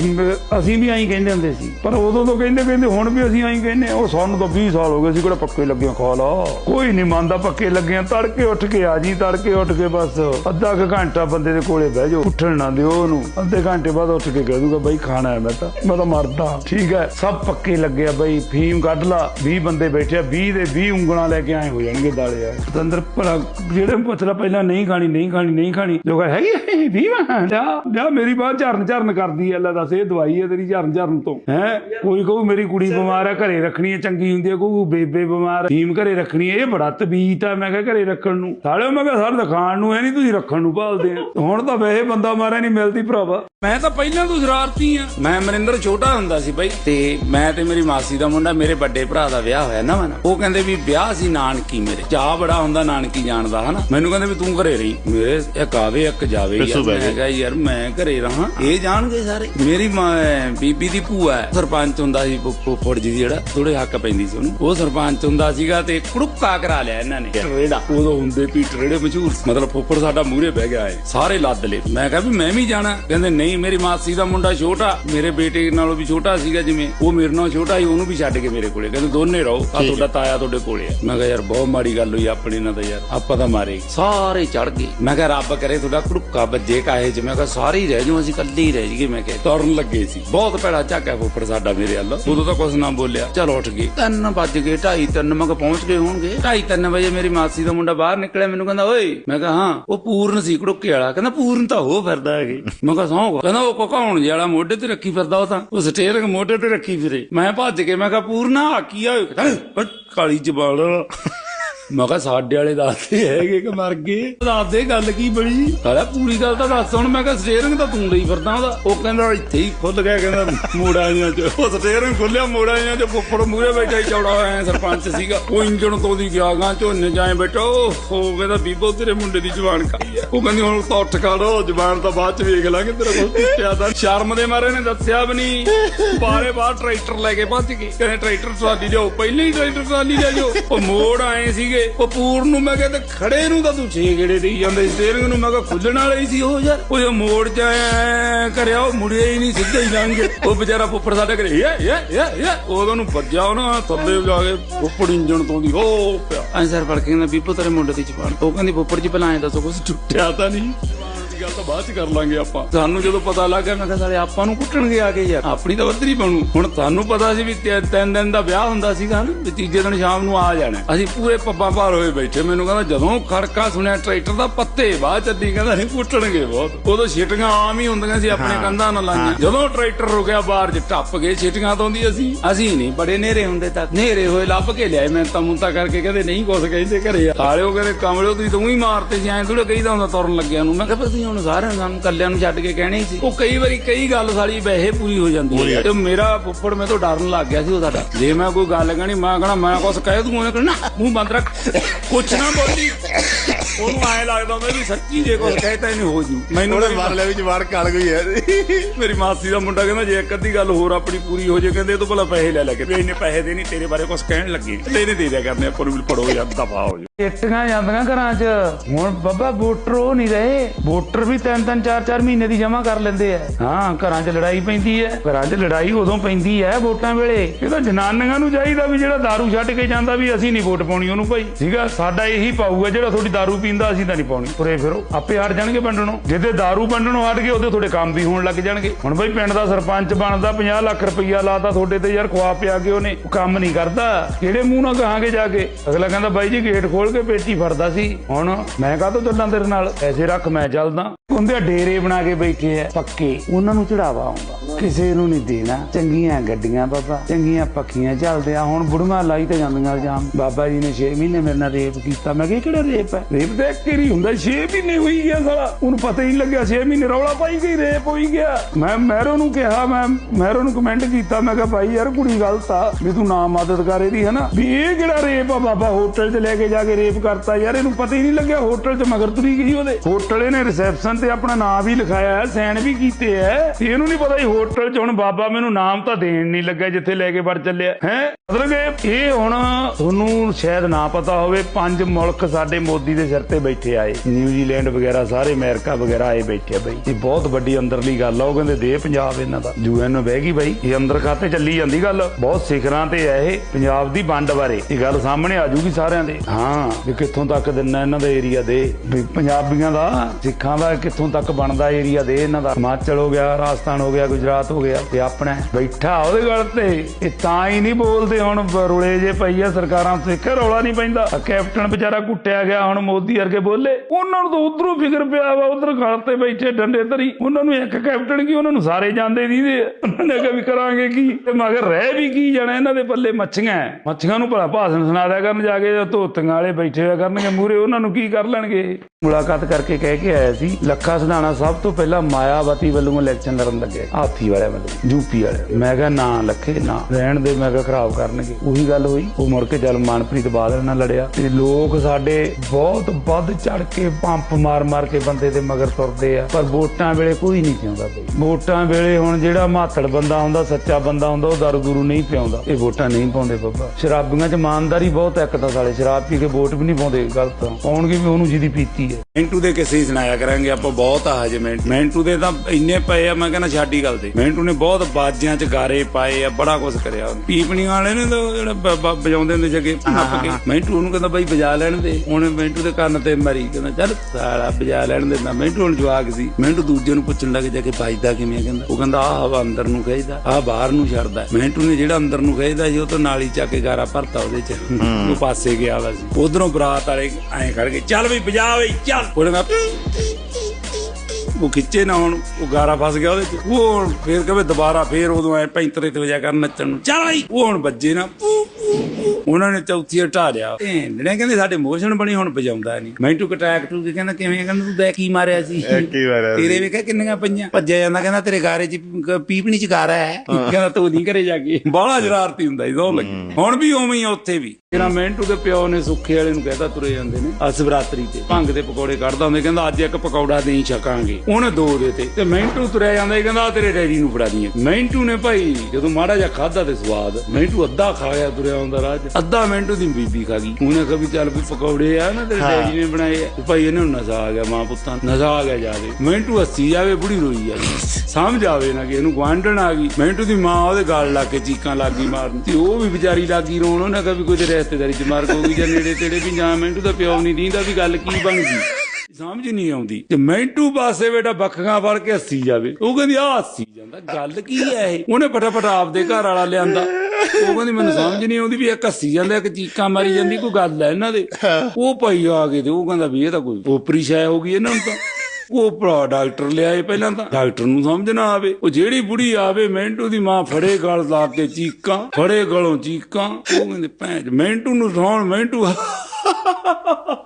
ਅਸੀਂ ਵੀ ਐਂ ਕਹਿੰਦੇ ਹੁੰਦੇ ਸੀ। ਪਰ ਉਦੋਂ ਤੋਂ ਕਹਿੰਦੇ ਕਹਿੰਦੇ, ਹੁਣ ਵੀ ਅਸੀਂ ਐਂ ਕਹਿੰਦੇ ਉਹ ਸਾਨੂੰ ਤਾਂ 20 ਸਾਲ ਹੋ ਗਏ, ਅਸੀਂ ਕਿਹੜਾ ਪੱਕੇ ਲੱਗੇ ਖਾ ਲਾ। ਕੋਈ ਨਹੀਂ ਮੰਨਦਾ ਪੱਕੇ ਲੱਗੇ ਤੜਕੇ ਉੱਠ ਕੇ ਆ ਜੀ ਤੜਕੇ ਉੱਠ ਕੇ ਬਸ, ਅੱਧਾ ਕੁ ਘੰਟਾ ਬੰਦੇ ਦੇ ਕੋਲੇ ਬਹਿ ਜਾਓ, ਉੱਠਣ ਨਾ ਦਿਓ ਉਹਨੂੰ। ਅੱਧੇ ਘੰਟੇ ਬਾਅਦ ਉੱਠ ਕੇ ਕਹਿ ਦੂਗਾ, ਬਾਈ, ਖਾਣਾ ਹੈ, ਮੈਂ ਤਾਂ ਮੈਂ ਤਾਂ ਮਰਦਾ, ਠੀਕ ਹੈ, ਸਭ ਪੱਕੇ ਲੱਗੇ ਆ ਬਾਈ ਫੀਮ ਕੱਢ ਲਾ 20 ਬੰਦੇ ਬੈਠੇ ਆ 20 ਦੇ 20 ਉਂਗਲਾਂ ਲੈ ਕੇ ਆਏ ਹੋ ਜਾਣਗੇ ਦਾਲੇ ਆ। ਪਤੰਦਰ ਭਲਾ ਜਿਹੜੇ ਪੁੱਛਲਾ ਪਹਿਲਾਂ ਨਹੀਂ ਖਾਣੀ ਨਹੀਂ ਖਾਣੀ ਨਹੀਂ ਖਾਣੀ ਜੋ ਕਹੇ ਹੈਗੀ 20 ਵਾਂ? ਜਾ ਜਾ ਮੇਰੀ ਬਾਤ ਝਰਨ ਝਰਨ ਕਰਦੀ ਐ ਅੱਲਾ ਦੱਸ ਇਹ ਦਵਾਈ ਹੈ ਤੇਰੀ ਝਰਨ ਝਰਨ ਤੋਂ। ਹੈ? ਕੋਈ ਕਹੂ ਮੇਰੀ ਕੁੜੀ ਬਿਮਾਰ ਹੈ ਘਰੇ ਰੱਖਣੀ ਹੈ ਚੰਗੀ ਹੁੰਦੀ ਹੈ ਕੋਈ ਬੇਬੇ ਬਿਮਾਰ ਫੀਮ ਘਰੇ ਰੱਖਣੀ ਹੈ ਇਹ ਬੜਾ ਤਬੀਤ ਹੈ ਮੈਂ ਕਿਹਾ ਘਰੇ ਰੱਖਣ ਨੂੰ। ਸਾਲਿਓ ਮੈਂ ਕਿਹਾ ਸਾਡੇ ਦਿਖਾਣ ਨੂੰ ਹੈ ਨਹੀਂ ਤੁਸੀਂ ਰੱਖਣ ਨੂੰ ਭਾਲਦੇ ਆ। ਹੁਣ ਤਾਂ ਵੈਸੇ ਬੰਦਾ ਮਾਰਿਆ ਨਹੀਂ ਮਿਲਦੀ ਭਰਾਵਾ। ਮੈਂ ਤਾਂ ਪਹਿਲਾਂ ਤੋਂ ਸ਼ਰਾਰਤੀ ਆ। ਮੈਂ ਮਨਿੰਦਰ ਛੋਟਾ ਹੁੰਦਾ ਸੀ ਬਾਈ ਤੇ ਮੈਂ ਤੇ ਮੇਰੀ ਮਾਸੀ ਦਾ ਮੁੰਡਾ ਮੇਰੇ ਵੱਡੇ ਭਰਾ ਦਾ ਵਿਆਹ ਹੋਇਆ ਨਾ ਮਨਾ ਉਹ ਕਹਿੰਦੇ ਵੀ ਵਿਆਹ ਸੀ ਨਾਨਕੀ ਮੇਰੇ। ਚਾਹ ਬੜਾ ਹੁੰਦਾ ਨਾਨਕੀ ਜਾਣ ਦਾ ਹਨਾ? ਮੈਨੂੰ ਕਹਿੰਦੇ ਵੀ ਤੂੰ ਘਰੇ ਰਹੀ। ਮੇਰੇ ਇੱਕ ਆਵੇ ਇੱਕ ਜਾਵੇ। ਯਾਰ ਮੈਂ ਕਿਹਾ ਯਾਰ ਮੈਂ ਘਰੇ ਰਹਾ। ਇਹ ਜਾਣਗੇ ਸਾਰੇ। ਮੇਰੀ ਮਾਂ ਬੀਬੀ ਦੀ ਭੂਆ ਸਰਪੰਚ ਹੁੰਦਾ ਸੀ ਫੁੱਫੜ ਜੀ ਜਿਹੜਾ। ਥੋੜੇ ਹੱਕ ਪੈਂਦੀ ਸੀ ਉਹਨੂੰ। ਉਹ ਸਰਪੰਚ ਹੁੰਦਾ ਸੀਗਾ ਤੇ ਕੁੜੁੱਕਾ ਕਰਾ ਲਿਆ ਇਹਨਾਂ ਨੇ। ਟਰੇੜਾ। ਉਦੋਂ ਹੁੰਦੇ ਵੀ ਟਰੇੜੇ ਮਸ਼ਹੂਰ। ਮਤਲਬ ਫੁੱਫੜ ਸਾਡਾ ਮੂਹਰੇ ਬਹਿ ਗਿਆ ਹੈ ਸਾਰੇ ਲੱਦ ਲਏ। ਮੈਂ ਕਿਹਾ ਵੀ ਮੈਂ ਵੀ ਜਾਣਾ। ਕਹਿੰਦੇ ਨਹੀਂ ਮੇਰੀ ਮਾਸੀ ਦਾ ਮੁੰਡਾ ਛੋਟਾ। ਮੇਰੇ ਬੇਟੇ ਨਾਲੋਂ ਵੀ ਛੋਟਾ ਸੀਗਾ ਜਿਵੇਂ। ਉਹ ਮੇਰੇ ਨਾਲੋਂ ਛੋਟਾ ਸੀ ਉਹਨੂੰ ਵੀ ਛੱਡ ਕੇ ਮੇਰੇ ਕੋਲੇ। ਕਹਿੰਦੇ ਦੋਨੇ ਰਹੋ ਆ ਤੁਹਾਡਾ ਤਾਇਆ ਤੁਹਾਡੇ ਕੋਲੇ ਆ ਮੈਂ ਕਿਹਾ ਯਾਰ ਬਹੁਤ ਮਾੜੀ ਗੱਲ ਹੋਈ ਆਪਣੀ ਨਾਲ ਤਾਂ ਯਾਰ ਆਪਾਂ ਤਾਂ ਮਾਰੇ ਸਾਰੇ ਚੜ ਗਏ। ਮੈਂ ਕਿਹਾ ਰੱਬ ਕਰੇ ਤੁਹਾਡਾ ਕੁੜੁੱਕਾ ਵੱਜੇ ਕਾਹੇ ਚ? ਮੈਂ ਕਿਹਾ ਸਾਰੇ ਹੀ ਰਹਿ ਜਾਓ ਅਸੀਂ ਇਕੱਲੇ ਹੀ ਰਹਿ ਜਾਈਏ। ਮੈਂ ਕਿਹਾ ਤੁਰਨ ਲੱਗੇ ਸੀ। ਬਹੁਤ ਭੈੜਾ ਝਾਕਿਆ ਫੁੱਫੜ ਸਾਡਾ ਮੇਰੇ ਵੱਲ। ਉਦੋਂ ਤਾਂ ਕੁਝ ਨਾ ਬੋਲਿਆ। ਚਲ ਉੱਠ ਗਏ। ਤਿੰਨ ਵੱਜ ਗਏ ਢਾਈ ਤਿੰਨ ਮੈਂ ਕਿਹਾ ਪਹੁੰਚ ਗਏ ਹੋਣਗੇ। ਢਾਈ ਤਿੰਨ ਵਜੇ ਮੇਰੀ ਮਾਸੀ ਦਾ ਮੁੰਡਾ ਬਾਹਰ ਨਿਕਲਿਆ ਮੈਨੂੰ ਕਹਿੰਦਾ ਓਏ! ਮੈਂ ਕਿਹਾ ਹਾਂ ਉਹ ਪੂਰਨ ਸੀ ਕੁੜੁੱਕੇ ਵਾਲਾ। ਕਹਿੰਦਾ ਪੂਰਨ ਤਾਂ ਉਹ ਫਿਰਦਾ ਹੈਗੇ। ਮੈਂ ਕਿਹਾ ਸੌਂ ਕਹਿੰਦਾ ਉਹ ਕੋਕਾਉਣ ਜਿਹੜਾ ਮੋਢੇ ਤੇ ਰੱਖੀ ਫਿਰਦਾ ਉਹ ਤਾਂ। ਉਹ ਸਟੇਰਿੰਗ ਮੋਢੇ ਤੇ ਰੱਖੀ ਫਿਰੇ। ਮੈਂ ਭੱਜ ਕੇ ਮੈਂ ਕਿਹਾ ਪੂਰਨਾ ਆ ਕੀ ਆ? ਕਹਿੰਦਾ, "ਓਏ, ਕਾਲੀ ਜਬਾਨ ਮੈਂ ਕਿਹਾ ਸਾਡੇ ਵਾਲੇ ਦੱਸਦੇ ਹੈਗੇ ਕਿ ਮਰ ਗਏ। ਦੱਸਦੇ ਗੱਲ ਕੀ ਬਣੀ? ਸਾਲਾ ਪੂਰੀ ਗੱਲ ਤਾਂ ਦੱਸ ਹੁਣ ਮੈਂ ਕਿਹਾ ਸਟੀਅਰਿੰਗ ਤਾਂ ਤੂੰ ਲਈ ਫਿਰਦਾ ਉਹਦਾ। ਉਹ ਕਹਿੰਦਾ ਇੱਥੇ ਹੀ ਖੁੱਲ ਗਿਆ ਕਹਿੰਦਾ ਮੋੜਾਂ ਚ। ਉਹ ਸਟੀਅਰਿੰਗ ਖੁੱਲਿਆ ਮੋੜਾਂ ਚ ਫੁੱਫੜ ਮੂਰੇ ਬੈਠਾ ਹੀ ਚੌੜਾ ਹੋਇਆ ਸਰਪੰਚ ਸੀਗਾ। ਉਹ ਇੰਜਣ ਤੋਂ ਦੀ ਗਿਆ ਗਾਂ ਝੋਨੇ ਜਾਏ ਬੈਠਾ ਉਹ ਕਹਿੰਦਾ ਬੀਬੋ ਤੇਰੇ ਮੁੰਡੇ ਦੀ ਜਵਾਨ ਕਾਈ ਆ। ਉਹ ਕਹਿੰਦੀ ਹੁਣ ਤਾਂ ਉੱਠ ਖੜੋ ਜਵਾਨ ਤਾਂ ਬਾਅਦ ਚ ਵੇਖ ਲਾਂਗੇ ਤੇਰਾ ਕੋਲ ਟੁੱਟਿਆ ਤਾਂ। ਸ਼ਰਮ ਦੇ ਮਾਰੇ ਨੇ ਦੱਸਿਆ ਵੀ ਨਹੀਂ। ਬਾਰੇ ਬਾਹਰ ਟਰੈਕਟਰ ਲੈ ਕੇ ਭੱਜ ਗਏ। ਕਹਿੰਦੇ ਟਰੈਕਟਰ ਟਰਾਲੀ ਜਾਓ ਪਹਿਲੇ ਹੀ ਟਰੈਕਟਰ ਟਰਾਲੀ ਲੈ ਜਾਓ ਉਹ ਮੋੜ ਆਏ ਸੀਗੇ। ਉਹ ਪੂਰ ਨੂੰ ਮੈਂ ਕਿਹਾ ਤੇ ਖੜੇ ਨੂੰ ਤਾਂ ਤੂੰ ਛੇ ਗੇੜੇ ਦੇਈ ਜਾਂਦੇ ਸਟੀਅਰਿੰਗ ਨੂੰ ਮੈਂ ਕਿਹਾ ਖੁੱਲਣ ਵਾਲੇ ਹੀ ਸੀ ਉਹ ਯਾਰ। ਉਹ ਜੋ ਮੋੜ ਚ ਆਇਆ ਕਰਿਆ, ਉਹ ਮੁੜਿਆ ਹੀ ਨਹੀਂ, ਸਿੱਧਾ ਹੀ ਲੰਘ ਗਿਆ। ਉਹ ਵਿਚਾਰਾ ਪੁੱਪੜ ਸਾਡੇ ਘਰੇ, ਯੇ ਯੇ ਯੇ ਯੇ। ਉਦੋਂ ਨੂੰ ਵੱਜਿਆ ਉਹਨਾਂ ਥੱਲੇ ਜਾ ਕੇ ਫੁੱਫੜ ਇੰਜਣ ਤੋਂ ਦੀ, ਹੋ, ਪਿਆ। ਐਂ ਸਰ ਫੜ ਕੇ ਕਹਿੰਦਾ ਬੀਬੋ ਤੇਰੇ ਮੁੰਡੇ ਦੀ ਚਪਾੜ ਉਹ ਕਹਿੰਦੀ ਪੁੱਪੜ ਜੀ, ਪਹਿਲਾਂ ਐਂ ਦੱਸੋ, ਕੁਛ ਟੁੱਟਿਆ ਤਾਂ ਨਹੀਂ? ਤਾਂ ਬਾਅਦ ਚ ਕਰ ਲਾਂਗੇ ਆਪਾਂ। ਸਾਨੂੰ ਜਦੋਂ ਪਤਾ ਲੱਗ ਗਿਆ ਮੈਂ ਕਿਹਾ ਸਾਲੇ ਆਪਾਂ ਨੂੰ ਕੁੱਟਣਗੇ ਆ ਕੇ ਯਾਰ। ਆਪਣੀ ਤਾਂ ਵੱਧਰੀ ਬਣੂ। ਹੁਣ ਤੁਹਾਨੂੰ ਪਤਾ ਸੀ ਵੀ ਤਿ- ਤਿੰਨ ਦਿਨ ਦਾ ਵਿਆਹ ਹੁੰਦਾ ਸੀਗਾ ਨਾ ਵੀ ਤੀਜੇ ਦਿਨ ਸ਼ਾਮ ਨੂੰ ਆ ਜਾਣਾ। ਅਸੀਂ ਪੂਰੇ ਪੱਪਾ ਭਾਰ ਹੋਏ ਬੈਠੇ। ਮੈਨੂੰ ਕਹਿੰਦਾ ਜਦੋਂ ਖੜਕਾ ਸੁਣਿਆ ਟਰੈਕਟਰ ਦਾ ਪੱਤੇ ਬਾਅਦ ਚੱਲੀ ਕਹਿੰਦਾ ਨਹੀਂ ਕੁੱਟਣਗੇ ਬਹੁਤ। ਉਦੋਂ ਛਿਟੀਆਂ ਆਮ ਹੀ ਹੁੰਦੀਆਂ ਸੀ ਆਪਣੇ ਕੰਧਾਂ ਨਾਲ ਲਾਈਆਂ। ਜਦੋਂ ਟਰੈਕਟਰ ਰੁਕਿਆ ਬਾਹਰ ਚ ਟੱਪ ਗਏ ਛਿਟੀਆਂ ਤੋਂ ਦੀ ਅਸੀਂ। ਅਸੀਂ ਨਹੀਂ ਬੜੇ ਨੇਰੇ ਹੁੰਦੇ ਤੱਕ ਨੇਰੇ ਹੋਏ ਲੱਭ ਕੇ ਲਿਆਏ। ਮੈਂ ਤਾਂ ਮੁੰਤਾ ਕਰਕੇ ਕਹਿੰਦੇ ਨਹੀਂ ਕੁਛ ਕਹਿੰਦੇ ਘਰੇ ਸਾਲੇ ਉਹ ਕਹਿੰਦੇ ਕਮਲਿਓ ਤੁਸੀਂ ਤੂੰ ਹੀ ਮਾਰਤੇ ਸੀ। ਐਂ ਥੋੜਾ ਕਹੀਦਾ ਹੁੰਦਾ ਤੁਰਨ ਲੱਗਿਆ ਨੂੰ। ਮੈਂ ਕਿਹਾ ਪਰ ਤੁਸੀਂ ਹੁਣ ਸਾਰਿਆਂ ਨੂੰ ਸਾਨੂੰ ਕੱਲਿਆਂ ਨੂੰ ਛੱਡ ਕੇ ਕਹਿਣੇ ਸੀ। ਉਹ ਕਈ ਵਾਰੀ ਕਈ ਗੱਲ ਸਾਲੀ ਵੈਸੇ ਪੂਰੀ ਹੋ ਜਾਂਦੀ ਹੈ। ਤੇ ਮੇਰਾ ਫੁੱਫੜ ਮੈਂ ਤੋਂ ਡਰਨ ਲੱਗ ਗਿਆ ਸੀ ਉਹਦਾ ਡਰ ਜੇ ਮੈਂ ਕੋਈ ਗੱਲ ਕਹਿਣੀ ਮੈਂ ਕਹਣਾ ਮੈਂ ਕੁਛ ਕਹਿ ਦੂੰ ਉਹਨੇ ਕਹਿਣਾ ਮੂੰਹ ਬੰਦ ਰੱਖ। ਕੁਛ ਨਾ ਬੋਲੀ। ਉਹਨੂੰ ਐ ਲੱਗਦਾ ਹੁੰਦਾ ਵੀ ਸੱਚੀ ਜੇ ਕੁਛ ਕਹਿਤਾ ਇਹਨੇ ਹੋ ਜੂ। ਮੈਨੂੰ ਉਹਨੇ ਮਾਰ ਲਿਆ ਵੀ ਜਵਾਨ ਕਾਲ ਗਈ ਹੈ। ਮੇਰੀ ਮਾਸੀ ਦਾ ਮੁੰਡਾ ਕਹਿੰਦਾ ਜੇ ਇੱਕ ਅੱਧੀ ਗੱਲ ਹੋਰ ਆਪਣੀ ਪੂਰੀ ਹੋ ਜੇ ਕਹਿੰਦੇ ਇਹ ਤੋਂ ਭਲਾ ਪੈਸੇ ਲੈ ਲੈ ਕੇ ਵੀ ਇੰਨੇ ਪੈਸੇ ਦੇ ਨਹੀਂ ਤੇਰੇ ਬਾਰੇ ਕੁਝ ਕਹਿਣ ਲੱਗੇ। ਤੇ ਇਹਨੇ ਦੇ ਦਿਆ ਕਰਨੇ ਆਪਾਂ ਨੂੰ ਵੀ ਪੜੋ ਯਾਰ ਦਫਾ ਹੋ ਜਾ ਚਿੱਟੀਆਂ ਜਾਂਦੀਆਂ ਘਰਾਂ 'ਚ ਹੁਣ ਬੱਬਾ ਵੋਟਰ ਉਹ ਨਹੀਂ ਰਹੇ ਵੋਟਰ ਵੀ ਤਿੰਨ ਤਿੰਨ ਚਾਰ ਚਾਰ ਮਹੀਨੇ ਦੀ ਜਮਾ ਕਰ ਲੈਂਦੇ ਆ ਹਾਂ ਘਰਾਂ 'ਚ ਲੜਾਈ ਪੈਂਦੀ ਹੈ ਘਰਾਂ 'ਚ ਲੜਾਈ ਉਦੋਂ ਪੈਂਦੀ ਹੈ ਵੋਟਾਂ ਵੇਲੇ ਇਹ ਤਾਂ ਜਨਾਨੀਆਂ ਨੂੰ ਚਾਹੀਦਾ ਵੀ ਜਿਹੜਾ दारू ਛੱਡ ਕੇ ਜਾਂਦਾ ਵੀ ਅਸੀਂ ਨਹੀਂ ਵੋਟ ਪਾਉਣੀ ਉਹਨੂੰ ਭਾਈ ਠੀਕਾ ਸਾਡਾ ਇਹੀ ਪਾਊਗਾ ਜਿਹੜਾ ਤੁਹਾਡੀ दारू ਪੀਂਦਾ ਅਸੀਂ ਤਾਂ ਨਹੀਂ ਪਾਉਣੀ ਤੁਰੇ ਫਿਰੋ ਆਪੇ ਹਟ ਜਾਣਗੇ ਵੰਡਣੋਂ ਜਿਹਦੇ दारू ਵੰਡਣੋਂ ਹਟ ਗਏ ਉਹਦੇ ਤੁਹਾਡੇ ਕੰਮ ਵੀ ਹੋਣ ਲੱਗ ਜਾਣਗੇ ਹੁਣ ਭਾਈ ਪਿੰਡ ਦਾ ਸਰਪੰਚ ਬਣਦਾ 50 ਲੱਖ ਰੁਪਈਆ ਲਾਤਾ ਤੁਹਾਡੇ ਤੇ ਯਾਰ ਖਵਾ ਪਿਆ ਕੇ ਉਹਨੇ ਉਹ ਕੰਮ ਨਹੀਂ ਕਰਦਾ ਕਿਹੜੇ ਮੂੰਹ ਨਾਲ ਕਹਾਂਗੇ ਜਾ ਕੇ ਅਗਲਾ ਕਹਿੰਦਾ ਬਾਈ ਜੀ ਗੇਟ ਖੋਲ ਕੇ ਪੇਟੀ ਫੜਦਾ ਸੀ। ਹੁਣ ਮੈਂ ਕਾਹਤੋਂ ਚੱਲਾਂ ਤੇਰੇ ਨਾਲ? ਐਸੇ ਰੱਖ ਮੈਂ ਚੱਲਦਾ। ਉਹਦੇ ਡੇਰੇ ਬਣਾ ਕੇ ਬੈਠੇ ਆ ਪੱਕੇ। ਉਹਨਾਂ ਨੂੰ ਚੜਾਵਾ ਆਉਂਦਾ। ਕਿਸੇ ਨੂੰ ਨਹੀਂ ਦੇਣਾ। ਚੰਗੀਆਂ ਗੱਡੀਆਂ ਬਾਬਾ। ਚੰਗੀਆਂ ਪੱਖੀਆਂ ਚੱਲਦੇ ਆ। ਹੁਣ ਬੁੜੀਆਂ ਲਾਈ ਤੇ ਜਾਂਦੀਆਂ ਇਲਜ਼ਾਮ ਬਾਬਾ ਜੀ ਨੇ 6 ਮਹੀਨੇ ਮੇਰੇ ਨਾਲ ਰੇਪ ਕੀਤਾ। ਮੈਂ ਕਿਹਾ ਕਿਹੜਾ ਰੇਪ ਹੈ? ਰੇਪ ਤਾਂ ਇੱਕ ਹੀ ਹੁੰਦਾ। 6 ਮਹੀਨੇ ਹੋਈ ਗਿਆ ਸਾਲਾ। ਉਹਨੂੰ ਪਤਾ ਹੀ ਨਹੀਂ ਲੱਗਿਆ। 6 ਮਹੀਨੇ ਰੌਲਾ ਪਾਈ ਗਈ ਰੇਪ ਹੋਈ ਗਿਆ। ਮੈਂ ਮਹਿਰੋ ਨੂੰ ਕਿਹਾ ਮੈਂ ਮਹਿਰੋ ਨੂੰ ਕਮੈਂਟ ਕੀਤਾ। ਮੈਂ ਕਿਹਾ ਭਾਈ ਯਾਰ ਕੁੜੀ ਗਲਤ ਆ। ਵੀ ਤੂੰ ਨਾ ਮਦਦ ਕਰ ਇਹਦੀ ਹਨਾ? ਵੀ ਇਹ ਕਿਹੜਾ ਰੇਪ ਆ ਬਾਬਾ? ਹੋਟਲ 'ਚ ਲੈ ਕੇ ਜਾ ਕੇ ਰੇਪ ਕਰਤਾ ਯਾਰ, ਇਹਨੂੰ ਪਤਾ ਹੀ ਨਹੀਂ ਲੱਗਿਆ ਹੋਟਲ 'ਚ ਮਗਰ ਤੁਰੀ ਗਈ ਉਹਦੇ। ਹੋਟਲ ਇਹਨੇ ਰਿਸੈਪਸ਼ਨ ਤੇ ਆਪਣਾ ਨਾਮ ਵੀ ਲਿਖਾਇਆ ਹੈ ਸਾਈਨ ਵੀ ਕੀਤੇ ਐ ਇਹਨੂੰ ਨਹੀਂ ਪਤਾ ਹੀ ਹੋਟਲ 'ਚ ਹੁਣ ਬਾਬਾ ਮੈਨੂੰ ਨਾਮ ਤਾਂ ਦੇਣ ਨਹੀਂ ਲੱਗਾ ਜਿੱਥੇ ਲੈ ਕੇ ਵੜ ਚੱਲਿਆ। ਹੈ? ਮਤਲਬ ਇਹ ਹੁਣ ਤੁਹਾਨੂੰ ਸ਼ਾਇਦ ਨਾ ਪਤਾ ਹੋਵੇ, ਪੰਜ ਮੁਲਕ ਸਾਡੇ ਮੋਦੀ ਦੇ ਸਿਰ ਤੇ ਬੈਠੇ ਆਏ। ਨਿਊਜ਼ੀਲੈਂਡ ਵਗੈਰਾ, ਸਾਰੇ ਅਮਰੀਕਾ ਵਗੈਰਾ ਆਏ ਬੈਠੇ ਆ ਬਈ। ਇਹ ਬਹੁਤ ਵੱਡੀ ਅੰਦਰਲੀ ਗੱਲ ਆ, ਉਹ ਕਹਿੰਦੇ ਦੇ ਪੰਜਾਬ ਇਹਨਾਂ ਦਾ। ਯੂਐਨ ਨੂੰ ਬਹਿ ਗਈ ਬਈ, ਇਹ ਅੰਦਰ ਖਾਤੇ ਚੱਲੀ ਜਾਂਦੀ ਗੱਲ। ਬਹੁਤ ਸਿਖਰਾਂ ਤੇ ਹੈ ਇਹ, ਪੰਜਾਬ ਦੀ ਵੰਡ ਬਾਰੇ। ਇਹ ਗੱਲ ਸਾਹਮਣੇ ਆ ਜੂਗੀ ਸਾਰਿਆਂ ਦੇ। ਹਾਂ। ਵੀ ਕਿੱਥੋਂ ਤੱਕ ਦਿੰਨਾ ਇਹਨਾਂ ਦਾ ਏਰੀਆ ਦੇ, ਵੀ ਪੰਜਾਬੀਆਂ ਦਾ, ਸਿੱਖਾਂ ਦਾ ਕਿੱਥੋਂ ਤੱਕ ਬਣਦਾ ਏਰੀਆ ਦੇ ਇਹਨਾਂ ਦਾ। ਹਿਮਾਚਲ ਹੋ ਗਿਆ, ਰਾਜਸਥਾਨ ਹੋ ਗਿਆ, ਗੁਜਰਾਤ ਹੋ ਗਿਆ, ਤੇ ਆਪਣਾ ਬੈਠਾ ਉਹਦੇ ਗੱਲ ਤੇ। ਇਹ ਤਾਂ ਹੀ ਨਹੀਂ ਬੋਲਦੇ ਹੁਣ, ਰੋਲੇ ਜੇ ਪਈ ਆ ਸਰਕਾਰਾਂ, ਸਿੱਖ ਰੌਲਾ ਨਹੀਂ ਪੈਂਦਾ। ਕੈਪਟਨ ਵਿਚਾਰਾ ਕੁੱਟਿਆ ਗਿਆ, ਹੁਣ ਮੋਦੀ ਵਰਗੇ ਬੋਲੇ। ਉਹਨਾਂ ਨੂੰ ਤਾਂ ਉਧਰੋਂ ਫਿਕਰ ਪਿਆ ਵਾ, ਉਧਰ ਘਰ ਤੇ ਬੈਠੇ ਡੰਡੇ ਧਰੀ। ਉਹਨਾਂ ਨੂੰ ਇੱਕ ਕੈਪਟਨ ਕੀ, ਉਹਨਾਂ ਨੂੰ ਸਾਰੇ ਜਾਂਦੇ ਨਹੀਂ ਦੇ ਉਹਨਾਂ ਨੇ ਕਿਹਾ ਵੀ ਕਰਾਂਗੇ ਕੀ? ਤੇ ਮਗਰ ਰਹਿ ਵੀ ਕੀ ਜਾਣਾ ਇਹਨਾਂ ਦੇ ਪੱਲੇ ਮੱਛੀਆਂ ਮੱਛੀਆਂ ਨੂੰ ਭਲਾ ਭਾਸ਼ਣ ਸੁਣਾ ਦਿਆ ਕਰਨ ਜਾ ਕੇ ਧੋਤੀਆਂ ਵਾਲੇ ਬੈਠੇ ਹੋਇਆ ਕਰਨਗੇ ਮੂਰੇ ਉਹਨਾਂ ਨੂੰ ਕੀ ਕਰ ਲੈਣਗੇ? ਮੁਲਾਕਾਤ ਕਰਕੇ ਕਹਿ ਕੇ ਆਇਆ ਸੀ, ਲੱਖਾ ਸਧਾਣਾ ਸਭ ਤੋਂ ਪਹਿਲਾਂ ਮਾਇਆਵਤੀ ਵੱਲੋਂ ਇਲੈਕਸ਼ਨ ਲੜਨ ਲੱਗੇ। ਹਾਥੀ ਵਾਲਿਆਂ ਵੱਲੋਂ ਯੂਪੀ ਵਾਲੇ। ਮੈਂ ਕਿਹਾ, ਨਾ ਲੱਖੇ, ਨਾ। ਰਹਿਣ ਦੇ, ਮੈਂ ਕਿਹਾ, ਖਰਾਬ ਕਰਨਗੇ। ਉਹੀ ਗੱਲ ਹੋਈ। ਉਹ ਮੁੜ ਕੇ ਚੱਲ ਮਨਪ੍ਰੀਤ ਬਾਦਲ ਨਾਲ ਲੜਿਆ। ਤੇ ਲੋਕ ਸਾਡੇ ਬਹੁਤ ਵੱਧ ਚੜ ਕੇ ਪੰਪ ਮਾਰ ਮਾਰ ਕੇ ਬੰਦੇ ਦੇ ਮਗਰ ਤੁਰਦੇ ਆ। ਪਰ ਵੋਟਾਂ ਵੇਲੇ ਕੋਈ ਨਹੀਂ ਪਿਆਉਂਦਾ ਬਈ। ਵੋਟਾਂ ਵੇਲੇ ਹੁਣ ਜਿਹੜਾ ਮਾਤੜ ਬੰਦਾ ਹੁੰਦਾ, ਸੱਚਾ ਬੰਦਾ ਹੁੰਦਾ, ਉਹ ਦਰ ਗੁਰੂ ਨਹੀਂ ਪਿਆਉਂਦਾ। ਇਹ ਵੋਟਾਂ ਨਹੀਂ ਪਾਉਂਦੇ ਬੱਬਾ। ਸ਼ਰਾਬੀਆਂ 'ਚ ਇਮਾਨਦਾਰੀ ਬਹੁਤ ਇੱਕ ਤਾਂ ਸਾਲੇ, ਸ਼ਰਾਬ ਪੀ ਕੇ ਵੋਟ ਵੀ ਨਹੀਂ ਪਾਉਂਦੇ ਗਲਤ। ਪਾਉਣਗੇ ਵੀ ਉਹਨੂੰ ਜਿਹਦੀ ਪੀਤੀ ਹੈ। ਮਿੰਟੂ ਦੇ ਕਿਸੇ ਹੀ ਸੁਣਾਇਆ ਕਰਾਂਗੇ ਆਪਾਂ ਬਹੁਤ ਆ ਹਜੇ ਮਿੰਟ- ਮਿੰਟੂ ਦੇ ਤਾਂ ਇੰਨੇ ਪਏ ਆ ਮੈਂ ਕਹਿੰਦਾ ਛਾਡੀ ਗੱਲ ਤੇ। ਮਿੰਟੂ ਨੇ ਬਹੁਤ ਬਾਜਿਆਂ 'ਚ ਗਾਰੇ ਪਾਏ ਆ ਬੜਾ ਕੁਝ ਕਰਿਆ। ਪੀਪਣੀ ਵਾਲੇ ਨੇ ਤਾਂ ਜਿਹੜਾ ਵਜਾਉਂਦੇ ਹੁੰਦੇ ਜੱਗੇ ਨੱਪ ਕੇ। ਮਿੰਟੂ ਉਹਨੂੰ ਕਹਿੰਦਾ ਬਾਈ ਵਜਾ ਲੈਣ ਦੇ। ਹੁਣ ਮਿੰਟੂ ਦੇ ਕੰਨ ਤੇ ਮਰੀ। ਕਹਿੰਦਾ ਚੱਲ ਸਾਲਾ ਵਜਾ ਲੈਣ ਦੇ ਨਾ ਮਿੰਟੂ ਹੁਣ ਜਵਾਕ ਸੀ। ਮਿੰਟੂ ਦੂਜੇ ਨੂੰ ਪੁੱਛਣ ਲੱਗ ਜਾ ਕੇ ਵੱਜਦਾ ਕਿਵੇਂ? ਕਹਿੰਦਾ ਉਹ ਕਹਿੰਦਾ ਆਹ ਹਵਾ ਅੰਦਰ ਨੂੰ ਖਿੱਚਦਾ ਆਹ ਬਾਹਰ ਨੂੰ ਛੱਡਦਾ। ਮਿੰਟੂ ਨੇ ਜਿਹੜਾ ਅੰਦਰ ਨੂੰ ਖਿੱਚਦਾ ਸੀ ਉਹ ਤੋਂ ਨਾਲੀ ਚੱਕ ਕੇ ਗਾਰਾ ਭਰਤਾ ਉਹਦੇ 'ਚ। ਉਹ ਪਾਸੇ ਗਿਆ ਵਾ ਸੀ। ਉਧਰੋਂ ਬਰਾਤ ਵਾਲੇ ਐਂ ਖੜ ਗਏ ਚੱਲ ਬਈ ਵਜਾ ਬਈ ਚੱਲ। ਉਹਨੇ ਮੈਂ ਉਹ ਖਿੱਚੇ ਨਾ ਹੁਣ ਉਹ ਗਾਰਾ ਫਸ ਗਿਆ ਉਹਦੇ ਚ। ਉਹ ਹੁਣ ਫੇਰ ਕਵੇ ਦੁਬਾਰਾ ਫੇਰ ਉਦੋਂ ਐ ਪੈਂਤਰੇ ਤੇ ਵਜਾ ਕਰ ਨੱਚਣ ਨੂੰ। ਚੱਲ ਬਈ। ਉਹ ਹੁਣ ਵੱਜੇ ਨਾ। ਉਹਨਾਂ ਨੇ ਚੌਥੀ ਹਟਾ ਲਿਆ। ਇਹਨੇ ਕਹਿੰਦੇ ਸਾਡੇ ਮੋਸ਼ਨ ਬਣੀ ਹੁਣ ਵਜਾਉਂਦਾ ਨਹੀਂ। ਮੈਂਟੂ ਕਟੈਕ ਟੂ ਕੇ ਕਹਿੰਦਾ ਕਿਵੇਂ ਕਹਿੰਦਾ ਤੂੰ ਦੇ ਕੀ ਮਾਰਿਆ ਸੀ। ਕੀ ਮਾਰਿਆ ਸੀ? ਤੇਰੇ ਵੇਖਿਆ ਕਿੰਨੀਆਂ ਪਈਆਂ? ਭੱਜਿਆ ਜਾਂਦਾ ਕਹਿੰਦਾ ਤੇਰੇ ਗਾਰੇ ਚ ਪੀਪਣੀ ਚ ਗਾਰਾ ਹੈ। ਕਹਿੰਦਾ ਤੂੰ ਨਹੀਂ ਘਰੇ ਜਾ ਕੇ। ਬਾਹਲਾ ਜਰਾਰਤੀ ਹੁੰਦਾ ਇਹਦਾ ਲੱਗੀ ਹੁਣ ਵੀ ਉਵੇਂ ਹੀ ਉੱਥੇ ਵੀ। ਤੇਰਾ ਮੈਂਟੂ ਦੇ ਪਿਓ ਨੇ ਸੁੱਖੇ ਵਾਲੇ ਨੂੰ ਕਹਿਤਾ ਤੁਰੇ ਜਾਂਦੇ ਨੇ। ਆ ਸ਼ਿਵਰਾਤਰੀ ਤੇ। ਭੰਗ ਦੇ ਪਕੌੜੇ ਕੱਢਦਾ ਹੁੰਦੇ ਕਹਿੰਦਾ ਅੱਜ ਇੱਕ ਪਕੌੜਾ ਦੇਈ ਛਕਾਂਗੇ। ਉਹਨੇ ਦੋ ਦੇ ਤੇ। ਤੇ ਮੈਂਟੂ ਤੁਰਿਆ ਜਾਂਦਾ ਕਹਿੰਦਾ ਤੇਰੇ ਡੈਡੀ ਨੂੰ ਫੜਾ ਦੀਆਂ ਮੈਂਟੂ ਨੇ ਭਾਈ ਜਦੋਂ ਮਾੜਾ ਜਿਹਾ ਖਾਦਾ ਤੇ ਸਵਾਦ ਮੈਂਟੂ ਅੱਧਾ ਖਾ ਗਿਆ ਤੁਰਿਆ ਹੁੰਦਾ 'ਚ। ਅੱਧਾ ਮੈਂਟੂ ਦੀ ਬੀਬੀ ਖਾ ਗਈ। ਉਹਨੇ ਕਿਹਾ ਵੀ ਚੱਲ ਵੀ ਪਕੌੜੇ ਆ ਨਾ ਤੇਰੇ ਡੈਡੀ ਨੇ ਬਣਾਏ ਆ। ਭਾਈ ਇਹਨੂੰ ਨਜ਼ਾ ਆ ਗਿਆ ਮਾਂ ਪੁੱਤਾਂ। ਨਜ਼ਾ ਆ ਗਿਆ ਜਾਵੇ। ਮੈਂਟੂ ਹੱਸੀ ਜਾਵੇ ਬੁੜੀ ਰੋਈ ਜਾਵੇ। ਸਮਝ ਆਵੇ ਨਾ ਕਿ ਇਹਨੂੰ ਗਵਾਂਢਣ ਆ ਗਈ। ਮੈਂਟੂ ਦੀ ਮਾਂ ਉਹਦੇ ਗਾਲ ਲਾ ਕੇ ਚੀਕਾਂ ਲੱਗੀ ਮਾਰਨ। ਤੇ ਉਹ ਵੀ ਵਿਚਾਰੀ ਲੱਗੀ ਰੋਣ। ਉਹਨੇ ਕਿਹਾ ਵੀ ਕੋਈ ਤੇ ਰਿਸ਼ਤੇਦਾਰੀ ਚ ਮਾਰ ਕੋਗੀ ਜਾਂ ਨੇੜੇ ਤੇੜੇ ਵੀ ਜਾਂ ਮੈਂਟੂ ਦਾ ਪਿਓ ਨਹੀਂ ਦੀਂਦਾ ਵੀ ਗੱਲ ਕੀ ਬਣ ਗਈ? ਸਮਝ ਨਹੀਂ ਆਉਂਦੀ। ਤੇ ਮੈਂਟੂ ਪਾਸੇ ਬੇਟਾ ਬੱਖਾਂ ਫੜ ਕੇ ਹੱਸੀ ਜਾਵੇ। ਉਹ ਕਹਿੰਦੀ ਆ ਹੱਸੀ ਜਾਂਦਾ। ਗੱਲ ਕੀ ਹੈ ਇਹ? ਉਹਨੇ ਫਟਾਫਟ ਆਪਦੇ ਘਰ ਵਾਲਾ ਲਿਆਂਦਾ। ਉਹ ਕਹਿੰਦੀ ਮੈਨੂੰ ਸਮਝ ਨਹੀਂ ਆਉਂਦੀ ਵੀ ਇੱਕ ਹੱਸੀ ਜਾਂਦਾ ਇੱਕ ਚੀਕਾਂ ਮਾਰੀ ਜਾਂਦੀ ਕੋਈ ਗੱਲ ਹੈ ਇਹਨਾਂ ਦੇ? ਉਹ ਭਾਈ ਆ ਗਏ ਤੇ ਉਹ ਕਹਿੰਦਾ ਵੀ ਇਹ ਤਾਂ ਕੋਈ ਓਪਰੀ ਸ਼ਾਇ ਹੋ ਗਈ ਇਹਨਾਂ ਨੂੰ ਤਾਂ। ਉਹ ਭਰਾ ਡਾਕਟਰ ਲਿਆਏ ਪਹਿਲਾਂ ਤਾਂ। ਡਾਕਟਰ ਨੂੰ ਸਮਝ ਨਾ ਆਵੇ। ਉਹ ਜਿਹੜੀ ਬੁੜੀ ਆਵੇ, ਮੈਂਟੂ ਦੀ ਮਾਂ ਫੜੇ ਗਲ ਲਾ ਕੇ ਚੀਕਾਂ, ਫੜੇ ਗਲੋਂ ਚੀਕਾਂ। ਉਹ ਕਹਿੰਦੇ, ਭੈਣ ਮੈਂਟੂ ਨੂੰ ਰੌਣ ਮੈਂਟੂ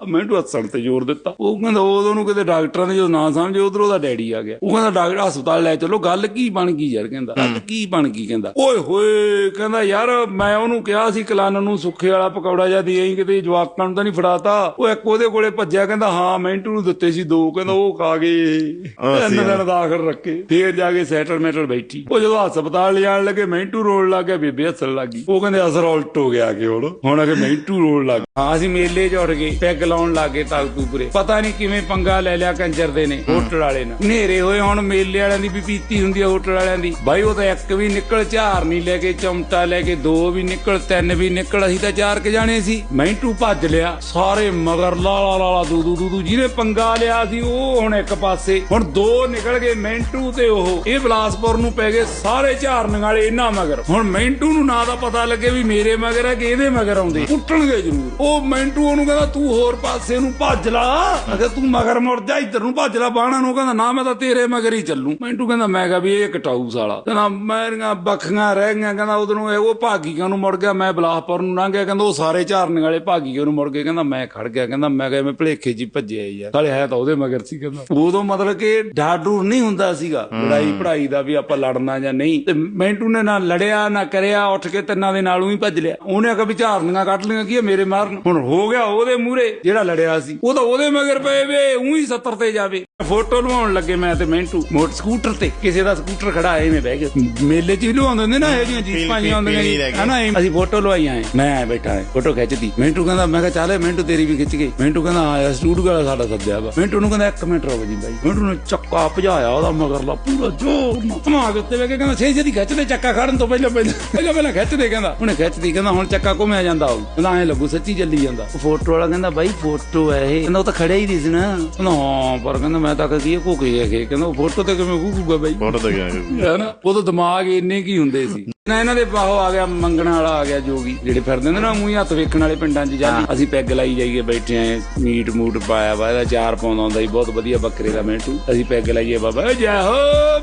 ਮੈਂਟੂ ਹੱਸਣ ਤੇ ਜ਼ੋਰ ਦਿੱਤਾ। ਉਹ ਕਹਿੰਦਾ ਉਦੋਂ ਨੂੰ ਕਿਤੇ ਡਾਕਟਰਾਂ ਨੇ ਜਦੋਂ ਨਾ ਸਮਝੇ ਉਧਰ ਉਹਦਾ ਡੈਡੀ ਆ ਗਿਆ। ਉਹ ਕਹਿੰਦਾ ਡਾਕਟਰ ਹਸਪਤਾਲ ਲੈ ਚਲੋ ਗੱਲ ਕੀ ਬਣ ਗਈ ਯਾਰ ਕਹਿੰਦਾ। ਗੱਲ ਕੀ ਬਣ ਗਈ ਕਹਿੰਦਾ। ਓਏ ਹੋਏ ਕਹਿੰਦਾ ਯਾਰ ਮੈਂ ਉਹਨੂੰ ਕਿਹਾ ਸੀ ਕਲਾਨ ਨੂੰ ਸੁੱਖੇ ਵਾਲਾ ਪਕੌੜਾ ਜਾਂ ਦੇ ਆਈ ਕਿਤੇ ਜਵਾਕਾਂ ਨੂੰ ਤਾਂ ਨਹੀਂ ਫੜਾਤਾ। ਉਹ ਇੱਕ ਉਹਦੇ ਕੋਲੇ ਭੱਜਿਆ ਕਹਿੰਦਾ ਹਾਂ ਮੈਂਟੂ ਨੂੰ ਦਿੱਤੇ ਸੀ ਦੋ ਕਹਿੰਦਾ ਉਹ ਖਾ ਗਏ। ਤਿੰਨ ਦਿਨ ਦਾਖਲ ਰੱਖੇ। ਫੇਰ ਜਾ ਕੇ ਸੈਟਲਮੈਂਟ ਬੈਠੀ। ਉਹ ਜਦੋਂ ਹਸਪਤਾਲ ਲਿਜਾਣ ਲੱਗੇ ਮੈਂਟੂ ਰੋਣ ਲੱਗ ਗਿਆ ਬੇਬੇ ਹੱਸਣ ਲੱਗੀ ਉਹ ਕਹਿੰਦੇ ਅਸਰ ਉਲਟ ਹੋ ਗਿਆ ਕਿ ਹੁਣ। ਹੁਣ ਅਗੇ ਮੈਂਟੂ ਰੋਣ ਲੱਗ। ਹਾਂ ਅਸੀਂ ਮੇਲੇ 'ਚ ਉੱਠ ਗਏ ਪੈਗ ਲਾਉਣ ਲੱਗੇ ਤਾਲਤੂਪੁਰੇ ਪਤਾ ਨਹੀਂ ਕਿਵੇਂ ਪੰਗਾ ਲੈ ਲਿਆ ਕੰਜਰ ਦੇ ਨੇ ਹੋਟਲ ਵਾਲੇ ਨੇ ਹਨੇਰੇ ਹੋਏ ਹੁਣ ਮੇਲੇ ਵਾਲਿਆਂ ਦੀ ਵੀ ਪੀਤੀ ਹੁੰਦੀ ਆ ਹੋਟਲ ਵਾਲਿਆਂ ਦੀ। ਬਾਈ ਉਹ ਤਾਂ ਇੱਕ ਵੀ ਨਿਕਲ ਝਾਰ ਨਹੀਂ ਲੈ ਕੇ ਚਮਟਾ ਲੈ ਕੇ ਦੋ ਵੀ ਨਿਕਲ ਤਿੰਨ ਵੀ ਨਿਕਲ ਅਸੀਂ ਤਾਂ ਚਾਰ ਕੇ ਜਾਣੇ ਸੀ। ਮੈਂਟੂ ਭੱਜ ਲਿਆ ਸਾਰੇ ਮਗਰ ਲਾ ਲਾ ਲਾ ਲਾ ਦੂ ਦੂ ਦੂ ਦੂ ਜਿਹਨੇ ਪੰਗਾ ਲਿਆ ਸੀ ਉਹ ਹੁਣ ਇੱਕ ਪਾਸੇ। ਹੁਣ ਦੋ ਨਿਕਲ ਗਏ ਮੈਂਟੂ ਤੇ ਉਹ। ਇਹ ਬਲਾਸਪੁਰ ਨੂੰ ਪੈ ਗਏ ਸਾਰੇ ਝਾਰਨ ਵਾਲੇ ਇਹਨਾਂ ਮਗਰ। ਹੁਣ ਮੈਂਟੂ ਨੂੰ ਨਾ ਦਾ ਪਤਾ ਲੱਗੇ ਵੀ ਮੇਰੇ ਮਗਰ ਹੈ ਕਿ ਇਹਦੇ ਮਗਰ ਆਉਂਦੇ। ਕੁੱਟਣਗੇ ਜ਼ਰੂਰ। ਉਹ ਮੈਂਟੂ ਉਹਨੂੰ ਕਹਿੰਦਾ ਤੂੰ ਹੋਰ ਪਾਸੇ ਨੂੰ ਭੱਜ ਲਾ। ਅਗਰ ਤੂੰ ਮਗਰ ਮੁੜ ਜਾ ਇੱਧਰ ਨੂੰ ਭੱਜ ਲਾ ਬਾਣਾ ਨੂੰ। ਕਹਿੰਦਾ ਨਾ ਮੈਂ ਤਾਂ ਤੇਰੇ ਮਗਰ ਹੀ ਚੱਲੂ। ਮੈਂਟੂ ਕਹਿੰਦਾ ਮੈਂ ਕਿਹਾ ਵੀ ਇਹ ਕਟਾਊ ਸਾਲਾ ਕਹਿੰਦਾ ਮੇਰੀਆਂ ਬੱਖੀਆਂ ਰਹਿ ਗਈਆਂ। ਕਹਿੰਦਾ ਉਧਰੋਂ ਉਹ ਭਾਗੀਆਂ ਨੂੰ ਮੁੜ ਗਿਆ। ਮੈਂ ਬਲਾਸਪੁਰ ਨੂੰ ਲੰਘ ਗਿਆ। ਕਹਿੰਦਾ ਉਹ ਸਾਰੇ ਝਾਰਨ ਵਾਲੇ ਭਾਗੀਆਂ ਨੂੰ ਮੁੜ ਗਏ। ਕਹਿੰਦਾ ਮੈਂ ਖੜ ਗਿਆ। ਕਹਿੰਦਾ ਮੈਂ ਕਿਹਾ ਮੈਂ ਭਲੇਖੇ ਜੀ ਭੱਜਿਆ ਯਾਰ ਸਾਲੇ ਹੈ ਤਾਂ ਉਹਦੇ ਮਗਰ ਸੀ। ਕਹਿੰਦਾ ਉਦੋਂ ਮਤਲਬ ਕਿ ਡਾਡੂ ਨਹੀਂ ਹੁੰਦਾ ਸੀਗਾ। ਲੜਾਈ ਪੜਾਈ ਦਾ ਵੀ ਆਪਾਂ ਲੜਨਾ ਜਾਂ ਨਹੀਂ। ਤੇ ਮੈਂਟੂ ਨੇ ਨਾ ਲੜਿਆ ਨਾ ਕਰਿਆ। ਉੱਠ ਕੇ ਤਿੰਨਾਂ ਦੇ ਨਾਲੋਂ ਹੀ ਭੱਜ ਲਿਆ। ਉਹਨੇ ਕਿਹਾ ਵੀ ਝਾਰਨੀਆਂ ਕੱਢ ਲਈਆਂ। ਕੀ ਮੇਰੇ ਮਾਰਨ? ਹੁਣ ਹੋ ਗਿਆ ਉਹਦੇ ਮੂਹਰੇ। ਜਿਹੜਾ ਲੜਿਆ ਸੀ। ਉਹ ਤਾਂ ਉਹਦੇ ਮਗਰ ਪਏ ਵੇ ਉਹੀ 70 ਤੇ ਜਾਵੇ। ਫੋਟੋ ਲਵਾਉਣ ਲੱਗੇ ਮੈਂ ਤੇ ਮੈਂਟੂ ਮੋਟਰ ਸਕੂਟਰ ਤੇ। ਕਿਸੇ ਦਾ ਸਕੂਟਰ ਖੜਾ ਐਵੇਂ ਬਹਿ ਗਿਆ। ਮੇਲੇ 'ਚ ਵੀ ਲਵਾਉਂਦੇ ਨੇ ਨਾ ਇਹ ਜੀਆਂ ਜੀਪਾਂ ਜੀਆਂ ਹੁੰਦੀਆਂ ਕੇ। ਹਨਾ ਐਂ ਅਸੀਂ ਫੋਟੋ ਲਵਾਈ ਆਏ। ਮੈਂ ਆਇਆ ਬੈਠਾ ਹੈ ਫੋਟੋ ਖਿੱਚਦੀ। ਮਿੰਟੂ ਕਹਿੰਦਾ ਮੈਂ ਕਿਹਾ ਚੱਲ ਮਿੰਟੂ ਤੇਰੀ ਵੀ ਖਿੱਚ ਗਈ। ਮਿੰਟੂ ਕਹਿੰਦਾ ਆਇਆ ਸਟੂਡੀਓ ਵਾਲਾ ਸਾਡਾ ਸੱਦਿਆ ਵਾ। ਮਿੰਟੂ ਨੂੰ ਕਹਿੰਦਾ ਇੱਕ ਮਿੰਟ ਰੁਕ ਜੀ ਬਾਈ। ਮਿੰਟੂ ਨੇ ਚੱਕਾ ਭਜਾਇਆ ਉਹਦਾ ਮਗਰਲਾ ਪੂਰਾ ਜ਼ੋਰ ਨਾਲ। ਧਮਾ ਕੇ ਉੱਤੇ ਵੇ ਕੇ ਕਹਿੰਦਾ ਛੇ ਛੇ ਦੀ ਖਿੱਚ ਦੇ ਚੱਕਾ ਖੜਨ ਤੋਂ ਪਹਿਲਾਂ ਪਹਿਲਾਂ ਪਹਿਲਾਂ ਪਹਿਲਾਂ ਖਿੱਚ ਦੇ ਕਹਿੰਦਾ। ਉਹਨੇ ਖਿੱਚਦੀ ਕਹਿੰਦਾ ਹੁਣ ਚੱਕਾ ਘੁੰਮਿਆ ਜਾਂਦਾ ਉਹ। ਕਹਿੰਦਾ ਐ ਲੱਗੂ ਸੱਚੀ ਚੱਲੀ ਜਾਂਦਾ। ਉਹ ਫੋਟੋ ਵਾਲਾ ਕਹਿੰਦਾ ਬਾਈ ਫੋਟੋ ਹੈ ਇਹ। ਕਹਿੰਦਾ ਉਹ ਤਾਂ ਖੜਿਆ ਹੀ ਨਹੀਂ ਸੀ ਨਾ। ਕਹਿੰਦਾ ਹਾਂ ਪਰ ਕਹਿੰਦਾ ਮੈਂ ਤਾਂ ਕਹੀ ਕੋ ਕੇ ਇਹ ਕਹਿੰਦਾ ਉਹ ਫੋਟੋ ਤੇ ਕਿਵੇਂ ਘੂਗਾ ਬਾਈ? ਫੋਟੋ ਤੇ ਗਿਆ ਹੈ ਨਾ? ਉਦੋਂ ਦਿਮਾਗ ਇੰਨੇ ਕੀ ਹੁੰਦੇ ਸੀ। ਨਾ ਇਹਨਾਂ ਦੇ ਬਾਹੋ ਆ ਗਿਆ ਮੰਗਣ ਵਾਲਾ ਆ ਗਿਆ ਜੋਗੀ ਜਿਹੜੇ ਫਿਰਦੇ ਨੇ ਨਾ ਮੂੰਹ ਹੱਥ ਵੇਖਣ ਵਾਲੇ ਪਿੰਡਾਂ 'ਚ ਜਾਂਦੇ। ਅਸੀਂ ਪੈਗ ਲਾਈ ਜਾਈਏ ਬੈਠੇ ਆਂ ਮੀਟ ਮੂਟ ਪਾਇਆ ਵਾ ਇਹਦਾ ਚਾਰ ਪਾਉਂਦਾ ਹੁੰਦਾ ਸੀ ਬਹੁਤ ਵਧੀਆ ਬੱਕਰੇ ਦਾ ਮਿੰਟੂ। ਅਸੀਂ ਪੈਗ ਲਾਈਏ ਬਾਬਾ ਜੈ ਹੋ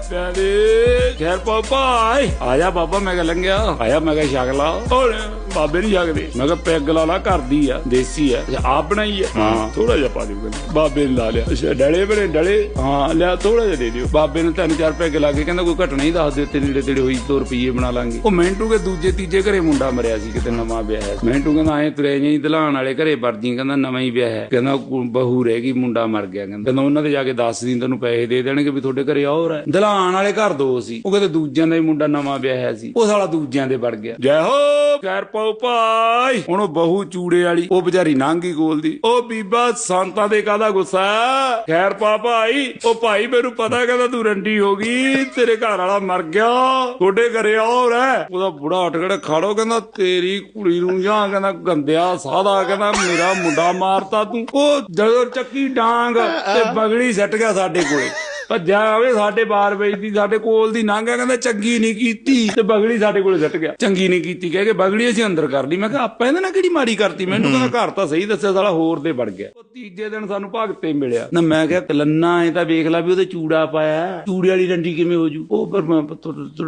ਪਿਆਰੇ ਖੈਰ ਪਾ ਭਾਈ। ਆਇਆ ਬਾਬਾ ਮੈਂ ਕਿਹਾ ਲੰਘਿਆ। ਆਇਆ ਮੈਂ ਕਿਹਾ ਛਕ ਲਾ। ਓਏ। ਬਾਬੇ ਨਹੀਂ ਛਕਦੇ ਮੈਂ ਕਿਹਾ ਪੈਗ ਲਾ ਲਾ ਕਰਦੀ ਆ ਦੇਸੀ ਆ ਆਪ ਬਣਾਈ ਆ। ਹਾਂ। ਥੋੜਾ ਜਿਹਾ ਪਾ ਦਿਓ ਬਾਬੇ ਨੇ ਲਾ ਲਿਆ। ਅੱਛਾ ਡਲੇ ਬਣੇ ਡਲੇ। ਹਾਂ ਲਿਆ ਥੋੜਾ ਜਿਹਾ ਦੇ ਦਿਓ। ਬਾਬੇ ਨੇ ਤਿੰਨ ਚਾਰ ਪੈਗ ਲਾ ਕੇ ਕਹਿੰਦਾ ਕੋਈ ਘਟਣਾ ਹੀ ਦੱਸ ਦਿਓ ਤੇ ਨੇੜੇ ਤੇੜੇ ਹੋਈ 2 ਰੁਪਏ ਬਣਾ ਲਾਂਗੇ। ਉਹ ਮਿੰਟੂ ਕੇ ਦੂਜੇ ਤੀਜੇ ਘਰੇ ਮੁੰਡਾ ਮਰਿਆ ਸੀ ਕਿਤੇ ਨਵਾਂ ਵਿਆਹ ਹੈ। ਮਿੰਟੂ ਕਹਿੰਦਾ ਐ ਤੁਰੇ ਜੀ ਦਲਾਨ ਵਾਲੇ ਘਰੇ ਵਰਜੀ ਕਹਿੰਦਾ ਨਵਾਂ ਹੀ ਵਿਆਹ ਹੈ। ਕਹਿੰਦਾ ਬਹੂ ਰਹਿ ਗਈ ਮੁੰਡਾ ਮਰ ਗਿਆ ਕਹਿੰਦਾ। ਕਹਿੰਦਾ ਉਹਨਾਂ ਦੇ ਜਾ ਕੇ ਦੱਸ ਦੀ ਤੈਨੂੰ ਪੈਸੇ ਦੇ ਦੇਣਗੇ ਵੀ ਤੁਹਾਡੇ ਘਰੇ ਹੋਰ ਹੈ। ਦਲਾਨ ਵਾਲੇ ਘਰ ਦੋ ਸੀ। ਉਹ ਕਹਿੰਦੇ ਦੂਜਿਆਂ ਦਾ ਹੀ ਮੁੰਡਾ ਨਵਾਂ ਵਿਆਹਿਆ ਸੀ। ਉਹ ਸਾਲਾ ਦੂਜਿਆਂ ਦੇ ਵੜ ਗਿਆ। ਜੈ ਹੋ! ਖੈਰ ਪਾਉ ਭਾਈ। ਹੁਣ ਉਹ ਬਹੂ ਚੂੜੇ ਵਾਲੀ ਉਹ ਵਿਚਾਰੀ ਨਾਂਗੀ ਗੋਲਦੀ ਉਹ ਬੀਬਾ ਸੰਤਾਂ ਦੇ ਕਾਹਦਾ ਗੁੱਸਾ? ਖੈਰ ਪਾ ਭਾਈ ਉਹ ਭਾਈ ਮੈਨੂੰ ਪਤਾ ਕਹਿੰਦਾ ਤੂੰ ਰੰਡੀ ਹੋ ਗਈ ਤੇਰੇ ਘਰ ਵਾਲਾ ਮਰ ਗਿਆ ਤੁਹਾਡੇ ਘਰੇ ਹੋਰ ਹੈ। ਉਹਦਾ ਬੁੜਾ ਉੱਠ ਕੇ ਖਾੜੋ ਕਹਿੰਦਾ ਤੇਰੀ ਕੁੜੀ ਨੂੰ ਜਾਂ ਕਹਿੰਦਾ ਗੰਦਿਆ ਸਾਦਾ ਕਹਿੰਦਾ ਮੇਰਾ ਮੁੰਡਾ ਮਾਰਤਾ ਤੂੰ। ਉਹ ਜਦੋਂ ਚੱਕੀ ਡਾਂਗ ਤੇ ਬਗੜੀ ਸੱਟ ਗਿਆ ਸਾਡੇ ਕੋਲੇ। ਭੱਜਿਆ ਆਵੇ ਸਾਡੇ ਬਾਰ ਵੇਚਦੀ, ਸਾਡੇ ਕੋਲ ਦੀ ਲੰਘ ਗਿਆ ਕਹਿੰਦਾ ਚੰਗੀ ਨਹੀਂ ਕੀਤੀ ਤੇ ਬਗੜੀ ਸਾਡੇ ਕੋਲੇ ਸੱਟ ਗਿਆ। ਚੰਗੀ ਨਹੀਂ ਕੀਤੀ, ਕਹਿ ਕੇ ਬਗੜੀ ਅਸੀਂ ਅੰਦਰ ਕਰ ਲਈ। ਮੈਂ ਕਿਹਾ ਆਪਾਂ ਇਹਦੇ ਨਾਲ ਕਿਹੜੀ ਮਾੜੀ ਕਰਤੀ? ਮੈਨੂੰ ਕਹਿੰਦਾ ਘਰ ਤਾਂ ਸਹੀ ਦੱਸਿਆ, ਸਾਲਾ ਹੋਰ ਦੇ ਵੜ ਗਿਆ। ਉਹ ਤੀਜੇ ਦਿਨ ਸਾਨੂੰ ਭਗਤੇ ਮਿਲਿਆ। ਨਾ ਮੈਂ ਕਿਹਾ ਲੰਨਾ ਐ ਤਾਂ ਵੇਖ ਲੈ ਵੀ ਉਹਦੇ ਚੂੜਾ ਪਾਇਆ ਚੂੜੇ ਵਾਲੀ ਡੰਡੀ ਕਿਵੇਂ ਹੋ ਜੂ? ਉਹ ਪਰ ਮੈਂ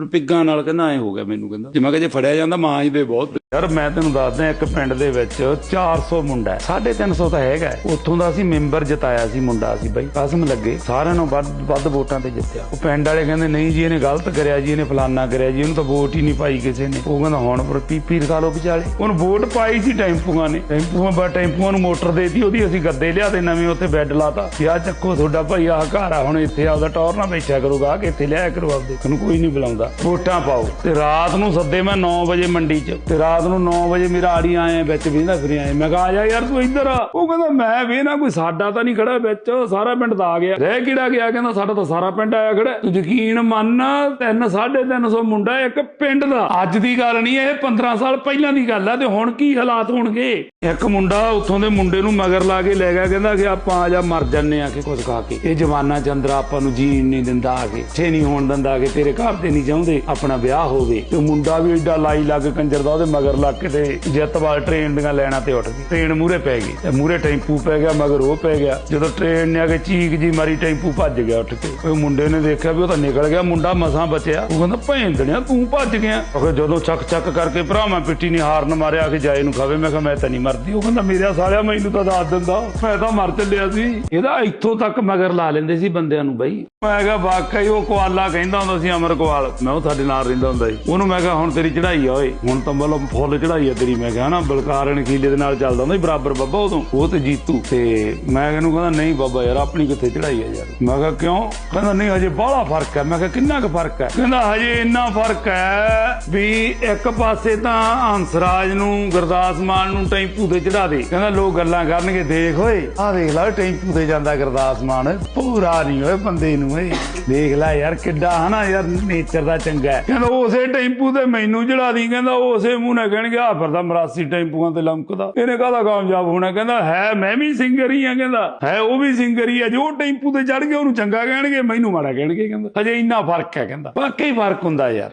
ਪਿੱਗਾਂ ਨਾਲ ਕਹਿੰਦਾ ਐ ਹੋ ਗਿਆ ਮੈਨੂੰ ਕਹਿੰਦਾ। ਜੇ ਮੈਂ ਕਿਹਾ ਜੇ ਫੜਿਆ ਜਾਂਦਾ ਮਾਂ ਜੀ ਦੇ ਬਹੁਤ ਯਾਰ ਮੈਂ ਤੈਨੂੰ ਦੱਸਦਾ, ਇੱਕ ਪਿੰਡ ਦੇ ਵਿੱਚ 400 ਮੁੰਡਾ ਹੈ। 350 ਤਾਂ ਹੈਗਾ ਉੱਥੋਂ ਦਾ ਅਸੀਂ ਮੈਂਬਰ ਜਿਤਾਇਆ ਸੀ, ਮੁੰਡਾ ਸੀ ਬਾਈ। ਕਸਮ ਲੱਗੇ, ਸਾਰਿਆਂ ਨੂੰ ਵੱਧ ਵੱਧ ਵੋਟਾਂ ਤੇ ਜਿੱਤਿਆ। ਉਹ ਪਿੰਡ ਵਾਲੇ ਕਹਿੰਦੇ, ਨਹੀਂ ਜੀ, ਇਹਨੇ ਗਲਤ ਕਰਿਆ ਜੀ, ਇਹਨੇ ਫਲਾਨਾ ਕਰਿਆ ਜੀ, ਇਹਨੂੰ ਤਾਂ ਵੋਟ ਹੀ ਨਹੀਂ ਪਾਈ ਕਿਸੇ ਨੇ। ਉਹ ਕਹਿੰਦਾ, ਹੁਣ ਪਰ ਪੀਪੀ ਰਖਾ ਲਓ ਵਿਚਾਲੇ। ਉਹਨੂੰ ਵੋਟ ਪਾਈ ਸੀ ਟੈਂਪੂਆਂ ਨੇ। ਟੈਂਪੂਆਂ ਬਾ, ਟੈਂਪੂਆਂ ਨੂੰ ਮੋਟਰ ਦੇਤੀ, ਉਹਦੀ ਅਸੀਂ ਗੱਦੇ ਲਿਆ ਤੇ ਨਵੇਂ ਉੱਥੇ ਬੈੱਡ ਲਾਤਾ। ਵੀ ਆਹ ਚੱਕੋ ਤੁਹਾਡਾ ਭਾਈ, ਆਹ ਘਰ ਆ, ਹੁਣ ਇੱਥੇ ਆਪਦਾ ਟੌਰ ਨਾ ਬੈਠਿਆ ਕਰੂਗਾ ਕਿ ਇੱਥੇ ਲਿਆ ਕਰੋ ਆਪਦੇ। ਤੁਹਾਨੂੰ ਕੋਈ ਨਹੀਂ ਬੁਲਾਉਂਦਾ। ਵੋਟਾਂ ਪਾਓ। ਤੇ ਰਾਤ ਨੂੰ ਸੱਦੇ ਮੈਂ 9 ਵਜੇ ਮੰਡੀ 'ਚ। ਤੇ ਰਾਤ ਨੂੰ 9 ਵਜੇ ਮੇਰਾ ਆੜੀ ਆਏ, ਵਿੱਚ ਵੀਂਦਾ ਫਿਰ ਆਏ। ਮੈਂ ਕਿਹਾ ਜਾ ਯਾਰ ਤੂੰ ਇੱਧਰ ਆ। ਉਹ ਕਹਿੰਦਾ, ਮੈਂ ਵੀ ਕੋਈ ਸਾਡਾ ਤਾਂ ਨਹੀਂ ਖੜਾ ਵਿੱਚ, ਸਾਰਾ ਪਿੰਡ ਦਾ ਆ ਗਿਆ। ਰਹਿ ਕਿਹੜਾ ਗਿਆ? ਕਹਿੰਦਾ, ਸਾਡਾ ਤਾਂ ਸਾਰਾ ਪਿੰਡ ਆਇਆ ਖੜਾ। ਤੂੰ ਯਕੀਨ ਮੰਨ 3 350 ਮੁੰਡਾ ਇੱਕ ਪਿੰਡ ਦਾ। ਅੱਜ ਦੀ ਗੱਲ ਨਹੀਂ, ਇਹ 15 ਸਾਲ ਪਹਿਲਾਂ ਦੀ ਗੱਲ ਆ ਤੇ ਹੁਣ ਕੀ ਹਾਲਾਤ ਹੋਣਗੇ? ਇੱਕ ਮੁੰਡਾ ਉੱਥੋਂ ਦੇ ਮੁੰਡੇ ਨੂੰ ਮਗਰ ਲਾ ਕੇ ਲੈ ਗਿਆ। ਕਹਿੰਦਾ ਕਿ ਆਪਾਂ ਆ ਜਾ, ਮਰ ਜੰਨੇ ਆ ਕਿ ਕੁਝ ਖਾ ਕੇ। ਇਹ ਜਵਾਨਾ ਚੰਦਰਾ ਆਪਾਂ ਨੂੰ ਜੀਣ ਨਹੀਂ ਦਿੰਦਾ ਆ ਕੇ ਛੇ ਨਹੀਂ ਹੋਣ ਦਿੰਦਾ ਆ ਕੇ, ਤੇਰੇ ਘਰ ਦੇ ਨਹੀਂ ਚਾਹੁੰਦੇ ਆਪਣਾ ਵਿਆਹ ਹੋਵੇ। ਤੇ ਮੁੰਡਾ ਵੀ ਏਡਾ ਲਾਈ ਲੱਗ ਕੰਜਰ ਦਾ, ਉਹਦੇ ਮਗਰ ਲੱਗ ਕੇ ਤੇ ਜੱਤਵਾਲ ਟ੍ਰੇਨ ਦੀਆਂ ਲੈਣਾ ਤੇ ਉੱਠ ਗਈ। ਟ੍ਰੇਨ ਮੂਰੇ ਪੈ ਗਈ ਤੇ ਮੂਰੇ ਟੈਂਪੂ ਪੈ ਗਿਆ, ਮਗਰ ਉਹ ਪੈ ਗਿਆ। ਜਦੋਂ ਟ੍ਰੇਨ ਨੇ ਆ ਕੇ ਚੀਕ ਜੀ ਮਾਰੀ, ਟੈਂਪੂ ਭੱਜ ਗਿਆ ਉੱਠ ਕੇ। ਉਹ ਮੁੰਡੇ ਨੇ ਦੇਖਿਆ ਵੀ ਉਹ ਤਾਂ ਨਿਕਲ ਗਿਆ, ਮੁੰਡਾ ਮਸਾਂ ਬਚਿਆ। ਉਹ ਕਹਿੰਦਾ ਭੈਂਦਣਿਆ ਤੂੰ ਭੱਜ ਗਿਆ। ਉਹ ਜਦੋਂ ਚੱਕ ਚੱਕ ਕਰਕੇ ਭਰਾਵਾਂ ਪਿੱਟੀ ਨਹੀਂ ਹਾਰਨ ਮਾਰਿਆ ਕਿ ਜਾਏ ਨੂੰ ਖਾਵੇ। ਮੈਂ ਕਿਹਾ, ਮੈਂ ਤਾਂ ਨਹੀਂ ਮਰਦੀ। ਉਹ ਕਹਿੰਦਾ, ਮੇਰਾ ਸਾਲਿਆ ਮੈਨੂੰ ਤਾਂ ਦੱਸ ਦਿੰਦਾ। ਮੈਂ ਤਾਂ ਮਰ ਚੱਲਿਆ ਸੀ। ਇਹਦਾ ਇੱਥੋਂ ਤੱਕ ਮਗਰ ਲਾ ਲੈਂਦੇ ਸੀ ਬੰਦਿਆਂ ਨੂੰ ਬਈ। ਮੈਂ ਕਿਹਾ ਵਾਕਈ ਉਹ ਕੁਆਲਾ ਕਹਿੰਦਾ ਹੁੰਦਾ ਸੀ ਅਮਰ ਕੁਆਲ। ਮੈਂ ਉਹ ਸਾਡੇ ਨਾਲ ਰਹਿੰਦਾ ਹੁੰਦਾ ਸੀ। ਉਹਨੂੰ ਮੈਂ ਕਿਹਾ, ਹੁਣ ਤੇਰੀ ਚੜਾਈ ਆ ਓਏ। ਹੁਣ ਤਾਂ ਮਤਲਬ ਫੁੱਲ ਚੜਾਈ ਆ ਤੇਰੀ। ਮੈਂ ਕਿਹਾ ਨਾ ਬਲਕਾਰ ਨਕੀਲੇ ਦੇ ਨਾਲ ਚੱਲਦਾ ਹੁੰਦਾ ਸੀ, ਬਰਾਬਰ ਬੱਬਾ ਉਦੋਂ। ਉਹ ਤੇ ਜੀਤੂ। ਤੇ ਮੈਂ ਇਹਨੂੰ ਕਹਿੰਦਾ, ਨਹੀਂ ਬਾਬਾ ਯਾਰ, ਆਪਣੀ ਕਿੱਥੇ ਚੜ੍ਹਾਈ ਆ ਯਾਰ? ਮੈਂ ਕਿਹਾ, ਕਿਉਂ? ਕਹਿੰਦਾ, ਨਹੀਂ, ਹਜੇ ਬਾਹਲਾ ਫ਼ਰਕ ਹੈ ਮੈਂ ਕਿਹਾ, ਕਿੰਨਾ ਕੁ ਫ਼ਰਕ ਹੈ ਕਹਿੰਦਾ, ਹਜੇ ਇੰਨਾ ਫ਼ਰਕ ਹੈ ਵੀ ਇੱਕ ਪਾਸੇ ਤਾਂ ਹੰਸਰਾਜ ਨੂੰ, ਗੁਰਦਾਸ ਮਾਨ ਨੂੰ ਟੈਂਪੂ ਤੇ ਚੜਾ ਦੇ। ਕਹਿੰਦਾ, ਲੋਕ ਗੱਲਾਂ ਕਰਨਗੇ, ਦੇਖ ਓਏ। ਆਹ ਦੇਖ ਲੈ, ਟੈਂਪੂ ਤੇ ਜਾਂਦਾ ਗੁਰਦਾਸ ਮਾਨ। ਪੂਰਾ ਨਹੀਂ ਓਏ ਬੰਦੇ ਨੂੰ। ਓਏ, ਦੇਖ ਲੈ ਯਾਰ, ਕਿੱਡਾ ਹਨਾ ਯਾਰ ਨੇਚਰ ਦਾ ਚੰਗਾ ਹੈ। ਕਹਿੰਦਾ ਉਸੇ ਟੈਂਪੂ ਤੇ ਮੈਨੂੰ ਚੜਾ ਦੀ, ਕਹਿੰਦਾ ਉਸੇ ਮੂੰਹ ਨਾਲ ਕਹਿਣਗੇ ਆ ਫਿਰਦਾ ਮਰਾਸੀ ਟੈਂਪੂਆਂ ਤੇ ਲੰਕਦਾ ਇਹਨੇ ਕਾਹਦਾ ਕਾਮਯਾਬ ਹੋਣਾ? ਕਹਿੰਦਾ, ਹੈ, ਮੈਂ ਵੀ ਸਿੰਗਰ ਹੀ ਆ ਕਹਿੰਦਾ। ਹੈ, ਉਹ ਵੀ ਸਿੰਗਰ ਹੀ ਆ ਜੋ ਟੈਂਪੂ ਤੇ ਚੜ ਕੇ ਉਹਨੂੰ ਚੰਗਾ ਕਹਿਣਗੇ, ਮੈਨੂੰ ਮਾੜਾ ਕਹਿਣਗੇ, ਕਹਿੰਦਾ। ਹਜੇ ਇੰਨਾ ਫ਼ਰਕ ਹੈ, ਕਹਿੰਦਾ। ਵਾਕਈ ਫ਼ਰਕ ਹੁੰਦਾ ਯਾਰ।